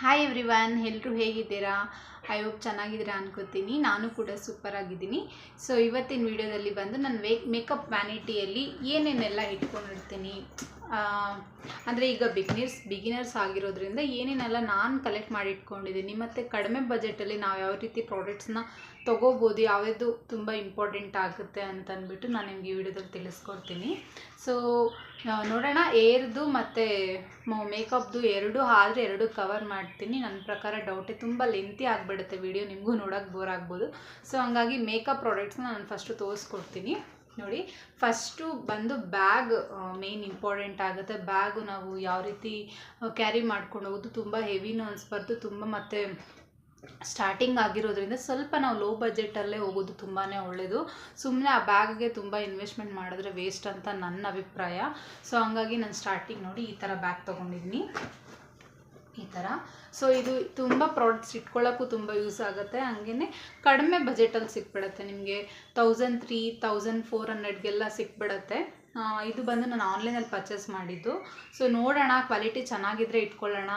Hi every one ಎಲ್ಲರೂ ಹೇಗಿದ್ದೀರಾ? I hope ಚೆನ್ನಾಗಿದ್ದೀರಾ ಅನ್ಕೋತೀನಿ. ನಾನು ಕೂಡ ಸೂಪರ್ ಆಗಿದ್ದೀನಿ ಸೊ ಇವತ್ತಿನ ವಿಡಿಯೋದಲ್ಲಿ ಬಂದು ನಾನು ವೇ ಮೇಕಪ್ ವ್ಯಾನಿಟಿಯಲ್ಲಿ ಏನೇನೆಲ್ಲ ಇಟ್ಕೊಂಡಿರ್ತೀನಿ? ಅಂದರೆ ಈಗ ಬಿಗ್ನರ್ಸ್ ಬಿಗಿನರ್ಸ್ ಆಗಿರೋದ್ರಿಂದ ಏನೇನೆಲ್ಲ ನಾನು ಕಲೆಕ್ಟ್ ಮಾಡಿ ಇಟ್ಕೊಂಡಿದ್ದೀನಿ. ಮತ್ತು ಕಡಿಮೆ ಬಜೆಟಲ್ಲಿ ನಾವು ಯಾವ ರೀತಿ ಪ್ರಾಡಕ್ಟ್ಸ್ನ ತೊಗೋಬೋದು, ಯಾವ್ಯಾವುದು ತುಂಬ ಇಂಪಾರ್ಟೆಂಟ್ ಆಗುತ್ತೆ ಅಂತ ಅಂದ್ಬಿಟ್ಟು ನಾನು ನಿಮಗೆ ಈ ವಿಡಿಯೋದಲ್ಲಿ ತಿಳಿಸ್ಕೊಡ್ತೀನಿ. ಸೊ ನೋಡೋಣ ಏರ್ದು ಮತ್ತು ಮೇಕಪ್ದು ಎರಡು, ಆದರೆ ಎರಡು ಕವರ್ ಮಾಡ್ತೀನಿ. ನನ್ನ ಪ್ರಕಾರ ಡೌಟೇ ತುಂಬ ಲೆಂತಿ ಆಗಿಬಿಡುತ್ತೆ ವಿಡಿಯೋ ನಿಮಗೂ ನೋಡೋಕೆ ಬೋರ್ ಆಗ್ಬೋದು. ಸೊ ಹಂಗಾಗಿ ಮೇಕಪ್ ಪ್ರಾಡಕ್ಟ್ಸ್ನ ನಾನು ಫಸ್ಟು ತೋರಿಸ್ಕೊಡ್ತೀನಿ. ನೋಡಿ. ಫಸ್ಟು ಬಂದು ಬ್ಯಾಗ್ ಮೇನ್ ಇಂಪಾರ್ಟೆಂಟ್ ಆಗುತ್ತೆ. ಬ್ಯಾಗು ನಾವು ಯಾವ ರೀತಿ ಕ್ಯಾರಿ ಮಾಡ್ಕೊಂಡು ಹೋಗೋದು ತುಂಬ ಹೆವಿನೂ ಅನಿಸ್ಬಾರ್ದು. ತುಂಬ ಮತ್ತು ಸ್ಟಾರ್ಟಿಂಗ್ ಆಗಿರೋದ್ರಿಂದ ಸ್ವಲ್ಪ ನಾವು ಲೋ ಬಜೆಟಲ್ಲೇ ಹೋಗೋದು ತುಂಬಾ ಒಳ್ಳೆಯದು ಸುಮ್ಮನೆ ಆ ಬ್ಯಾಗ್ಗೆ ತುಂಬ ಇನ್ವೆಸ್ಟ್ಮೆಂಟ್ ಮಾಡಿದ್ರೆ ವೇಸ್ಟ್ ಅಂತ ನನ್ನ ಅಭಿಪ್ರಾಯ. ಸೊ ಹಂಗಾಗಿ ನಾನು ಸ್ಟಾರ್ಟಿಂಗ್ ನೋಡಿ ಈ ಥರ ಬ್ಯಾಗ್ ತೊಗೊಂಡಿದ್ದೀನಿ ಈ ಥರ ಸೊ ಇದು ತುಂಬ ಪ್ರಾಡಕ್ಟ್ಸ್ ಇಟ್ಕೊಳ್ಳೋಕ್ಕೂ ತುಂಬ ಯೂಸ್ ಆಗುತ್ತೆ. ಹಾಗೆಯೇ ಕಡಿಮೆ ಬಜೆಟಲ್ಲಿ ಸಿಕ್ಬಿಡತ್ತೆ ನಿಮಗೆ. ತೌಸಂಡ್ ತ್ರೀ ತೌಸಂಡ್ ಫೋರ್ ಹಂಡ್ರೆಡ್ಗೆಲ್ಲ ಸಿಕ್ಬಿಡತ್ತೆ. ಇದು ಬಂದು ನಾನು ಆನ್ಲೈನಲ್ಲಿ ಪರ್ಚೇಸ್ ಮಾಡಿದ್ದು. ಸೊ ನೋಡೋಣ ಕ್ವಾಲಿಟಿ ಚೆನ್ನಾಗಿದ್ರೆ ಇಟ್ಕೊಳ್ಳೋಣ.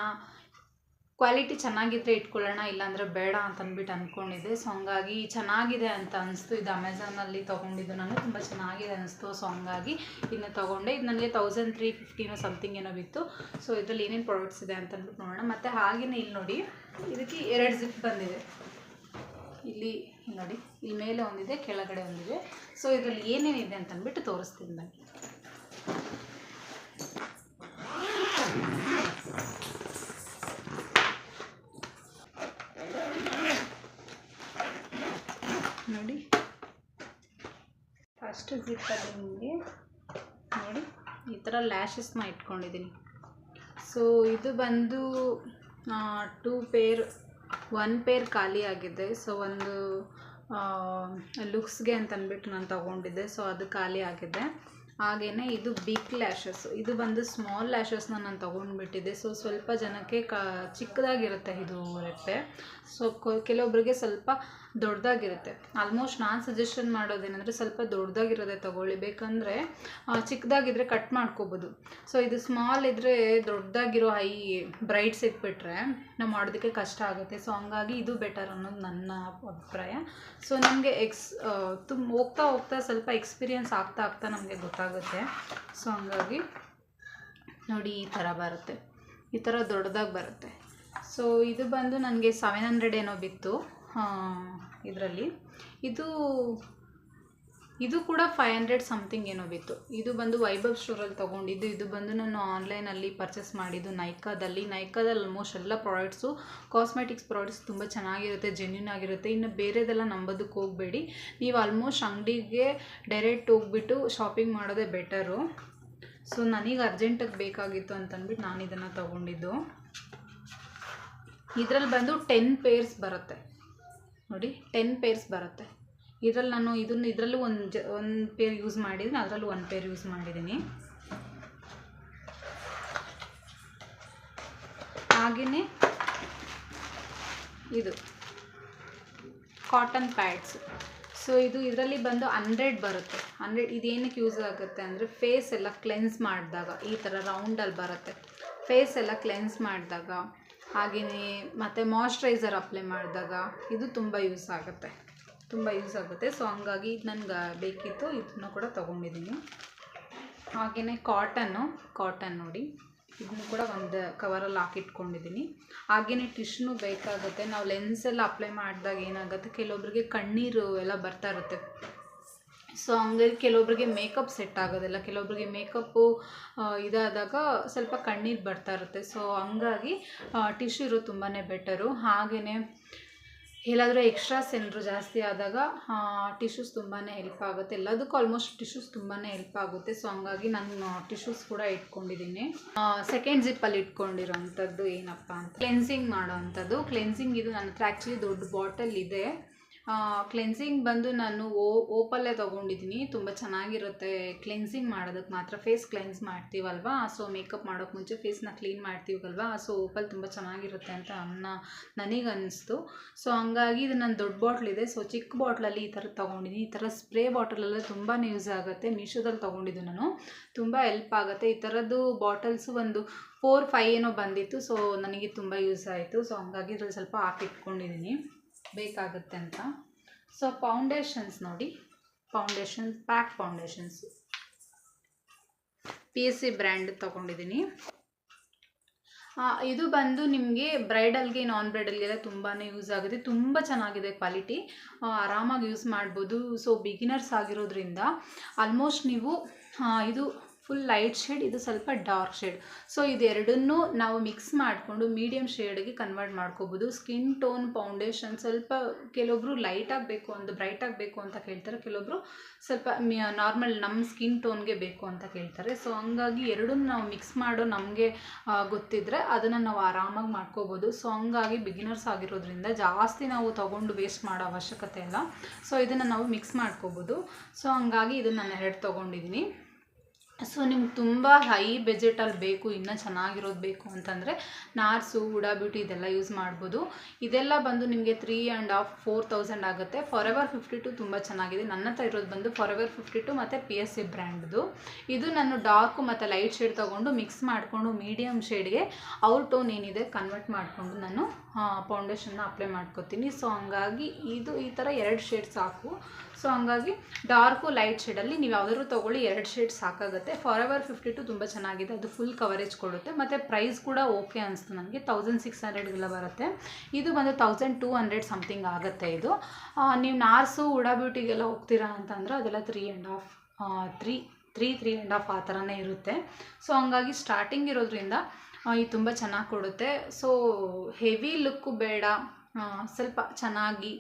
ಕ್ವಾಲಿಟಿ ಚೆನ್ನಾಗಿದ್ರೆ ಇಟ್ಕೊಳ್ಳೋಣ, ಇಲ್ಲಾಂದರೆ ಬೇಡ ಅಂತ ಅಂದ್ಕೊಂಡಿದ್ದೆ ಸೊ ಹಂಗಾಗಿ ಚೆನ್ನಾಗಿದೆ ಅಂತ ಅನಿಸ್ತು. ಇದು ಅಮೆಝಾನಲ್ಲಿ ತೊಗೊಂಡಿದ್ದು ನಾನು. ತುಂಬ ಚೆನ್ನಾಗಿದೆ ಅನಿಸ್ತು ಸೊ ಹಂಗಾಗಿ ಇದನ್ನ ತೊಗೊಂಡೆ. ಇದು ನನಗೆ ತೌಸಂಡ್ ತ್ರೀ ಫಿಫ್ಟಿನೋ ಸಮಥಿಂಗ್ ಏನೋ ಬಿತ್ತು. ಸೊ ಇದರಲ್ಲಿ ಏನೇನು ಪ್ರಾಡಕ್ಟ್ಸ್ ಇದೆ ಅಂತ ಅಂದ್ಬಿಟ್ಟು ನೋಡೋಣ. ಮತ್ತು ಹಾಗೆಯೇ ಇಲ್ಲಿ ನೋಡಿ, ಇದಕ್ಕೆ ಎರಡು ಜಿಪ್ ಬಂದಿದೆ. ಇಲ್ಲಿ ನೋಡಿ. ಇಲ್ಲಿ ಮೇಲೆ ಒಂದಿದೆ, ಕೆಳಗಡೆ ಒಂದಿದೆ. ಸೊ ಇದರಲ್ಲಿ ಏನೇನಿದೆ ಅಂತ ಅಂದ್ಬಿಟ್ಟು ತೋರಿಸ್ತೀನಿ ಬನ್ನಿ ನೋಡಿ ಫಸ್ಟ್ ಜಿಪ್ಪಲ್ಲಿ ನಿಮಗೆ ನೋಡಿ, ಈ ಥರ ಲ್ಯಾಶಸ್ನ ಇಟ್ಕೊಂಡಿದ್ದೀನಿ ಸೊ ಇದು ಬಂದು ಟೂ ಪೇರ್ ಒನ್ ಪೇರ್ ಖಾಲಿ ಆಗಿದೆ. ಸೊ ಒಂದು ಲುಕ್ಸ್ಗೆ ಅಂತ ಅಂದ್ಬಿಟ್ಟು ನಾನು ತೊಗೊಂಡಿದ್ದೆ. ಸೊ ಅದು ಖಾಲಿ ಆಗಿದೆ. ಹಾಗೆಯೇ ಇದು ಬಿಗ್ ಲ್ಯಾಶಸ್ ಇದು ಬಂದು ಸ್ಮಾಲ್ ಲ್ಯಾಶಸ್ನ ನಾನು ತೊಗೊಂಡ್ಬಿಟ್ಟಿದ್ದೆ. ಸೊ ಸ್ವಲ್ಪ ಜನಕ್ಕೆ ಕ, ಚಿಕ್ಕದಾಗಿರುತ್ತೆ ಇದು ರೆಪ್ಪೆ. ಸೊ ಕೆಲವೊಬ್ಬರಿಗೆ ಸ್ವಲ್ಪ ದೊಡ್ಡದಾಗಿರುತ್ತೆ. ಆಲ್ಮೋಸ್ಟ್ ನಾನು ಸಜೆಷನ್ ಮಾಡೋದೇನೆಂದರೆ ಸ್ವಲ್ಪ ದೊಡ್ಡದಾಗಿರೋದೇ ತೊಗೊಳ್ಳಿ. ಬೇಕಂದರೆ ಚಿಕ್ಕದಾಗಿದ್ದರೆ ಕಟ್ ಮಾಡ್ಕೋಬೋದು. ಸೊ ಇದು ಸ್ಮಾಲ್ ಇದ್ದರೆ ದೊಡ್ಡದಾಗಿರೋ ಹೈ ಬ್ರೈಟ್ಸ್ ಇಟ್ಬಿಟ್ರೆ ನಾವು ಮಾಡೋದಕ್ಕೆ ಕಷ್ಟ ಆಗುತ್ತೆ. ಸೊ ಹಂಗಾಗಿ ಇದು ಬೆಟರ್ ಅನ್ನೋದು ನನ್ನ ಅಭಿಪ್ರಾಯ. ಸೊ ನಮಗೆ ಎಕ್ಸ್ ತುಂಬ ಹೋಗ್ತಾ ಹೋಗ್ತಾ ಸ್ವಲ್ಪ ಎಕ್ಸ್ಪೀರಿಯನ್ಸ್ ಆಗ್ತಾ ಆಗ್ತಾ ನಮಗೆ ಗೊತ್ತಾಗುತ್ತೆ. ಸೊ ಹಂಗಾಗಿ ನೋಡಿ ಈ ಥರ ಬರುತ್ತೆ. ಈ ಥರ ದೊಡ್ಡದಾಗಿ ಬರುತ್ತೆ. ಸೊ ಇದು ಬಂದು ನನಗೆ ಸೆವೆನ್ ಹಂಡ್ರೆಡ್ ಏನೋ ಬಿತ್ತು. ಇದರಲ್ಲಿ. ಇದು ಇದು ಕೂಡ ಫೈವ್ ಹಂಡ್ರೆಡ್ ಸಮಥಿಂಗ್ ಏನೋ ಬಿತ್ತು. ಇದು ಬಂದು ವೈಭವ್ ಸ್ಟೋರಲ್ಲಿ ತೊಗೊಂಡಿದ್ದು. ಇದು ಬಂದು ನಾನು ಆನ್ಲೈನಲ್ಲಿ ಪರ್ಚೇಸ್ ಮಾಡಿದ್ದು ನೈಕಾದಲ್ಲಿ. ನೈಕಾದಲ್ಲಿ ಆಲ್ಮೋಸ್ಟ್ ಎಲ್ಲ ಪ್ರಾಡಕ್ಟ್ಸು ಕಾಸ್ಮೆಟಿಕ್ಸ್ ಪ್ರಾಡಕ್ಟ್ಸ್ ತುಂಬ ಚೆನ್ನಾಗಿರುತ್ತೆ ಜೆನ್ಯೂನ್ ಆಗಿರುತ್ತೆ. ಇನ್ನು ಬೇರೆದೆಲ್ಲ ನಂಬೋದಕ್ಕೆ ಹೋಗಬೇಡಿ. ನೀವು ಆಲ್ಮೋಸ್ಟ್ ಅಂಗಡಿಗೆ ಡೈರೆಕ್ಟ್ ಹೋಗ್ಬಿಟ್ಟು ಶಾಪಿಂಗ್ ಮಾಡೋದೇ ಬೆಟರು ಸೊ ನನಗೆ ಅರ್ಜೆಂಟಾಗಿ ಬೇಕಾಗಿತ್ತು ಅಂತಂದ್ಬಿಟ್ಟು ನಾನು ಇದನ್ನು ತೊಗೊಂಡಿದ್ದು. ಇದರಲ್ಲಿ ಬಂದು ಟೆನ್ ಪೇರ್ಸ್ ಬರುತ್ತೆ. ನೋಡಿ ಟೆನ್ ಪೇರ್ಸ್ ಬರುತ್ತೆ. ಇದರಲ್ಲಿ ನಾನು ಇದನ್ನು, ಇದರಲ್ಲೂ ಒಂದು ಜ, ಒಂದು ಪೇರ್ ಯೂಸ್ ಮಾಡಿದ್ದೀನಿ ಅದರಲ್ಲೂ ಒಂದು ಪೇರ್ ಯೂಸ್ ಮಾಡಿದ್ದೀನಿ ಹಾಗೆಯೇ ಇದು ಕಾಟನ್ ಪ್ಯಾಡ್ಸ್ ಸೊ ಇದು ಇದರಲ್ಲಿ ಬಂದು ಹಂಡ್ರೆಡ್ ಬರುತ್ತೆ. ಹಂಡ್ರೆಡ್ ಇದೇನಕ್ಕೆ ಯೂಸ್ ಆಗುತ್ತೆ ಅಂದರೆ ಫೇಸ್ ಎಲ್ಲ ಕ್ಲೆನ್ಸ್ ಮಾಡಿದಾಗ, ಈ ಥರ ರೌಂಡಲ್ಲಿ ಬರುತ್ತೆ. ಫೇಸ್ ಎಲ್ಲ ಕ್ಲೆನ್ಸ್ ಮಾಡಿದಾಗ ಹಾಗೆಯೇ ಮತ್ತು ಮಾಯ್ಶ್ಚರೈಸರ್ ಅಪ್ಲೈ ಮಾಡಿದಾಗ ಇದು ತುಂಬ ಯೂಸ್ ಆಗುತ್ತೆ. ತುಂಬ ಯೂಸ್ ಆಗುತ್ತೆ. ಸೊ ಹಂಗಾಗಿ ಇದು ನನಗೆ ಬೇಕಿತ್ತು. ಇದನ್ನು ಕೂಡ ತೊಗೊಂಡಿದ್ದೀನಿ. ಹಾಗೆಯೇ ಕಾಟನ್ನು ಕಾಟನ್ ನೋಡಿ. ಇದನ್ನು ಕೂಡ ಒಂದು ಕವರಲ್ಲಿ ಹಾಕಿಟ್ಕೊಂಡಿದ್ದೀನಿ. ಹಾಗೆಯೇ ಟಿಶ್ಯೂ ಬೇಕಾಗುತ್ತೆ. ನಾವು ಲೆನ್ಸ್ ಎಲ್ಲ ಅಪ್ಲೈ ಮಾಡಿದಾಗ ಏನಾಗುತ್ತೆ? ಕೆಲವೊಬ್ಬರಿಗೆ ಕಣ್ಣೀರು ಎಲ್ಲ ಬರ್ತಾ ಇರುತ್ತೆ. ಸೊ ಹಂಗಾಗಿ ಕೆಲವೊಬ್ರಿಗೆ ಮೇಕಪ್ ಸೆಟ್ ಆಗೋದಿಲ್ಲ. ಕೆಲವೊಬ್ರಿಗೆ ಮೇಕಪ್ಪು ಇದಾದಾಗ ಸ್ವಲ್ಪ ಕಣ್ಣೀರು ಬರ್ತಾ ಇರುತ್ತೆ. ಸೊ ಹಂಗಾಗಿ ಟಿಶ್ಯೂ ಇರೋದು ತುಂಬಾ ಬೆಟರು ಹಾಗೆಯೇ ಎಲ್ಲಾದರೂ ಎಕ್ಸ್ಟ್ರಾ ಸೆಂಟ್ರು ಜಾಸ್ತಿ ಆದಾಗ ಟಿಶ್ಯೂಸ್ ತುಂಬಾ ಹೆಲ್ಪ್ ಆಗುತ್ತೆ. ಎಲ್ಲದಕ್ಕೂ ಆಲ್ಮೋಸ್ಟ್ ಟಿಶ್ಯೂಸ್ ತುಂಬಾ ಹೆಲ್ಪ್ ಆಗುತ್ತೆ. ಸೊ ಹಂಗಾಗಿ ನಾನು ಟಿಶ್ಯೂಸ್ ಕೂಡ ಇಟ್ಕೊಂಡಿದ್ದೀನಿ. ಸೆಕೆಂಡ್ ಜಿಪ್ಪಲ್ಲಿ ಇಟ್ಕೊಂಡಿರೋವಂಥದ್ದು ಏನಪ್ಪ ಅಂತ. ಕ್ಲೆನ್ಸಿಂಗ್ ಮಾಡೋವಂಥದ್ದು ಕ್ಲೆನ್ಸಿಂಗ್ ಇದು ನನ್ನ ಹತ್ರ ಆ್ಯಕ್ಚುಲಿ ದೊಡ್ಡ ಬಾಟಲ್ ಇದೆ. ಕ್ಲೆನ್ಸಿಂಗ್ ಬಂದು ನಾನು ಓ, ಓಪಲ್ಲೇ ತೊಗೊಂಡಿದ್ದೀನಿ. ತುಂಬ ಚೆನ್ನಾಗಿರುತ್ತೆ ಕ್ಲೆನ್ಸಿಂಗ್ ಮಾಡೋದಕ್ಕೆ ಮಾತ್ರ. ಫೇಸ್ ಕ್ಲೆನ್ಸ್ ಮಾಡ್ತೀವಲ್ವಾ? ಸೊ ಮೇಕಪ್ ಮಾಡೋಕ್ಕೆ ಮುಂಚೆ ಫೇಸ್ನ ಕ್ಲೀನ್ ಮಾಡ್ತೀವಲ್ವಾ? ಸೊ ಓಪಲ್ ತುಂಬ ಚೆನ್ನಾಗಿರುತ್ತೆ ಅಂತ ಅನ್ನ ನನಗೆ ಅನ್ನಿಸ್ತು ಸೊ ಹಂಗಾಗಿ ಇದು ನನ್ನ ದೊಡ್ಡ ಬಾಟ್ಲ್ ಇದೆ. ಸೊ ಚಿಕ್ಕ ಬಾಟ್ಲಲ್ಲಿ ಈ ಥರ ತೊಗೊಂಡಿದ್ದೀನಿ. ಈ ಥರ ಸ್ಪ್ರೇ ಬಾಟಲೆಲ್ಲ ತುಂಬಾ ಯೂಸ್ ಆಗುತ್ತೆ. ಮೀಶೋದಲ್ಲಿ ತೊಗೊಂಡಿದ್ದು ನಾನು. ತುಂಬ ಹೆಲ್ಪ್ ಆಗುತ್ತೆ. ಈ ಥರದ್ದು ಬಾಟಲ್ಸು ಒಂದು ಫೋರ್ ಫೈ ಏನೋ ಬಂದಿತ್ತು. ಸೊ ನನಗೆ ತುಂಬ ಯೂಸ್ ಆಯಿತು. ಸೊ ಹಂಗಾಗಿ ಇದ್ರಲ್ಲಿ ಸ್ವಲ್ಪ ಹಾಕಿಟ್ಕೊಂಡಿದ್ದೀನಿ ಬೇಕಾಗುತ್ತೆ ಅಂತ. ಸೊ ಫೌಂಡೇಶನ್ಸ್ ನೋಡಿ. Foundation pack foundations P S C brand ತೊಗೊಂಡಿದ್ದೀನಿ. ಇದು ಬಂದು ನಿಮಗೆ ಬ್ರೈಡಲ್ಗೆ ನಾನ್ ಬ್ರೈಡಲ್ಗೆಲ್ಲ ತುಂಬಾ ಯೂಸ್ ಆಗುತ್ತೆ. ತುಂಬ ಚೆನ್ನಾಗಿದೆ ಕ್ವಾಲಿಟಿ. ಆರಾಮಾಗಿ ಯೂಸ್ ಮಾಡ್ಬೋದು. ಸೊ ಬಿಗಿನರ್ಸ್ ಆಗಿರೋದ್ರಿಂದ ಆಲ್ಮೋಸ್ಟ್ ನೀವು ಇದು ಫುಲ್ ಲೈಟ್ ಶೇಡ್ ಇದು ಸ್ವಲ್ಪ ಡಾರ್ಕ್ ಶೇಡ್ ಸೊ ಇದೆರಡನ್ನೂ ನಾವು ಮಿಕ್ಸ್ ಮಾಡಿಕೊಂಡು ಮೀಡಿಯಮ್ ಶೇಡ್ಗೆ ಕನ್ವರ್ಟ್ ಮಾಡ್ಕೋಬೋದು. ಸ್ಕಿನ್ ಟೋನ್ ಫೌಂಡೇಶನ್ ಸ್ವಲ್ಪ ಕೆಲವೊಬ್ರು ಲೈಟ್ ಆಗಬೇಕು ಅಂತ ಬ್ರೈಟ್ ಆಗಬೇಕು ಅಂತ ಕೇಳ್ತಾರೆ. ಕೆಲವೊಬ್ರು ಸ್ವಲ್ಪ ನಾರ್ಮಲ್ ನಮ್ಮ ಸ್ಕಿನ್ ಟೋನ್ಗೆ ಬೇಕು ಅಂತ ಕೇಳ್ತಾರೆ. ಸೊ ಹಂಗಾಗಿ ಎರಡನ್ನು ನಾವು ಮಿಕ್ಸ್ ಮಾಡೋ ನಮಗೆ ಗೊತ್ತಿದ್ರೆ ಅದನ್ನು ನಾವು ಆರಾಮಾಗಿ ಮಾಡ್ಕೋಬೋದು. ಸೊ ಹಂಗಾಗಿ ಬಿಗಿನರ್ಸ್ ಆಗಿರೋದ್ರಿಂದ ಜಾಸ್ತಿ ನಾವು ತೊಗೊಂಡು ವೇಸ್ಟ್ ಮಾಡೋ ಅವಶ್ಯಕತೆ ಇಲ್ಲ. ಸೊ ಇದನ್ನು ನಾವು ಮಿಕ್ಸ್ ಮಾಡ್ಕೋಬೋದು. ಸೊ ಹಂಗಾಗಿ ಇದನ್ನು ನಾನು ಎರಡು ತೊಗೊಂಡಿದ್ದೀನಿ. ಸೊ ನಿಮ್ಗೆ ತುಂಬ ಹೈ ಬಜೆಟಲ್ಲಿ ಬೇಕು, ಇನ್ನೂ ಚೆನ್ನಾಗಿರೋದು ಬೇಕು ಅಂತಂದರೆ ನಾರ್ಸು ಹುಡಾ ಬ್ಯೂಟಿ ಇದೆಲ್ಲ ಯೂಸ್ ಮಾಡ್ಬೋದು. ಇದೆಲ್ಲ ಬಂದು ನಿಮಗೆ three and half four thousand ಆಗುತ್ತೆ. ಫಾರ್ ಎವರ್ ಫಿಫ್ಟಿ ಟು ತುಂಬ ಚೆನ್ನಾಗಿದೆ. ನನ್ನ ಹತ್ರ ಇರೋದು ಬಂದು ಫಾರ್ ಎವರ್ ಫಿಫ್ಟಿ ಟು ಮತ್ತು ಪಿ ಎಸ್ ಸಿ ಬ್ರ್ಯಾಂಡ್ದು ಇದು ನಾನು ಡಾರ್ಕು ಮತ್ತು ಲೈಟ್ ಶೇಡ್ ತೊಗೊಂಡು ಮಿಕ್ಸ್ ಮಾಡಿಕೊಂಡು ಮೀಡಿಯಮ್ ಶೇಡ್ಗೆ ಔಟ್ ಟೋನ್ ಏನಿದೆ ಕನ್ವರ್ಟ್ ಮಾಡಿಕೊಂಡು ನಾನು ಫೌಂಡೇಶನ್ನ ಅಪ್ಲೈ ಮಾಡ್ಕೊತೀನಿ. ಸೊ ಹಂಗಾಗಿ ಇದು ಈ ಥರ ಎರಡು ಶೇಡ್ ಸಾಕು. ಸೊ ಹಂಗಾಗಿ ಡಾರ್ಕು ಲೈಟ್ ಶೇಡಲ್ಲಿ ನೀವು ಯಾವುದಾದ್ರು ತೊಗೊಳ್ಳಿ ಎರಡು ಶೇಡ್ ಸಾಕಾಗುತ್ತೆ. ಫಾರ್ ಎವರ್ ಫಿಫ್ಟಿ ಟು ತುಂಬ ಚೆನ್ನಾಗಿದೆ. ಅದು ಫುಲ್ ಕವರೇಜ್ ಕೊಡುತ್ತೆ. ಮತ್ತು ಪ್ರೈಸ್ ಕೂಡ ಓಕೆ ಅನಿಸ್ತು ನನಗೆ. ತೌಸಂಡ್ ಸಿಕ್ಸ್ ಹಂಡ್ರೆಡ್ಗೆಲ್ಲ ಬರುತ್ತೆ. ಇದು ಬಂದು ತೌಸಂಡ್ ಟೂ ಹಂಡ್ರೆಡ್ ಸಮಥಿಂಗ್ ಆಗುತ್ತೆ ಇದು. ನೀವು ನಾರ್ಸು, ಉಡಾ ಬ್ಯೂಟಿಗೆಲ್ಲ ಹೋಗ್ತೀರಾ ಅಂತಂದರೆ ಅದೆಲ್ಲ three and half three three three and half ಆ ಥರನೇ ಇರುತ್ತೆ. ಸೊ ಹಂಗಾಗಿ ಸ್ಟಾರ್ಟಿಂಗ್ ಇರೋದ್ರಿಂದ ಇದು ತುಂಬ ಚೆನ್ನಾಗಿ ಕೊಡುತ್ತೆ. ಸೊ ಹೆವಿ ಲುಕ್ಕು ಬೇಡ. ಸ್ವಲ್ಪ ಚೆನ್ನಾಗಿ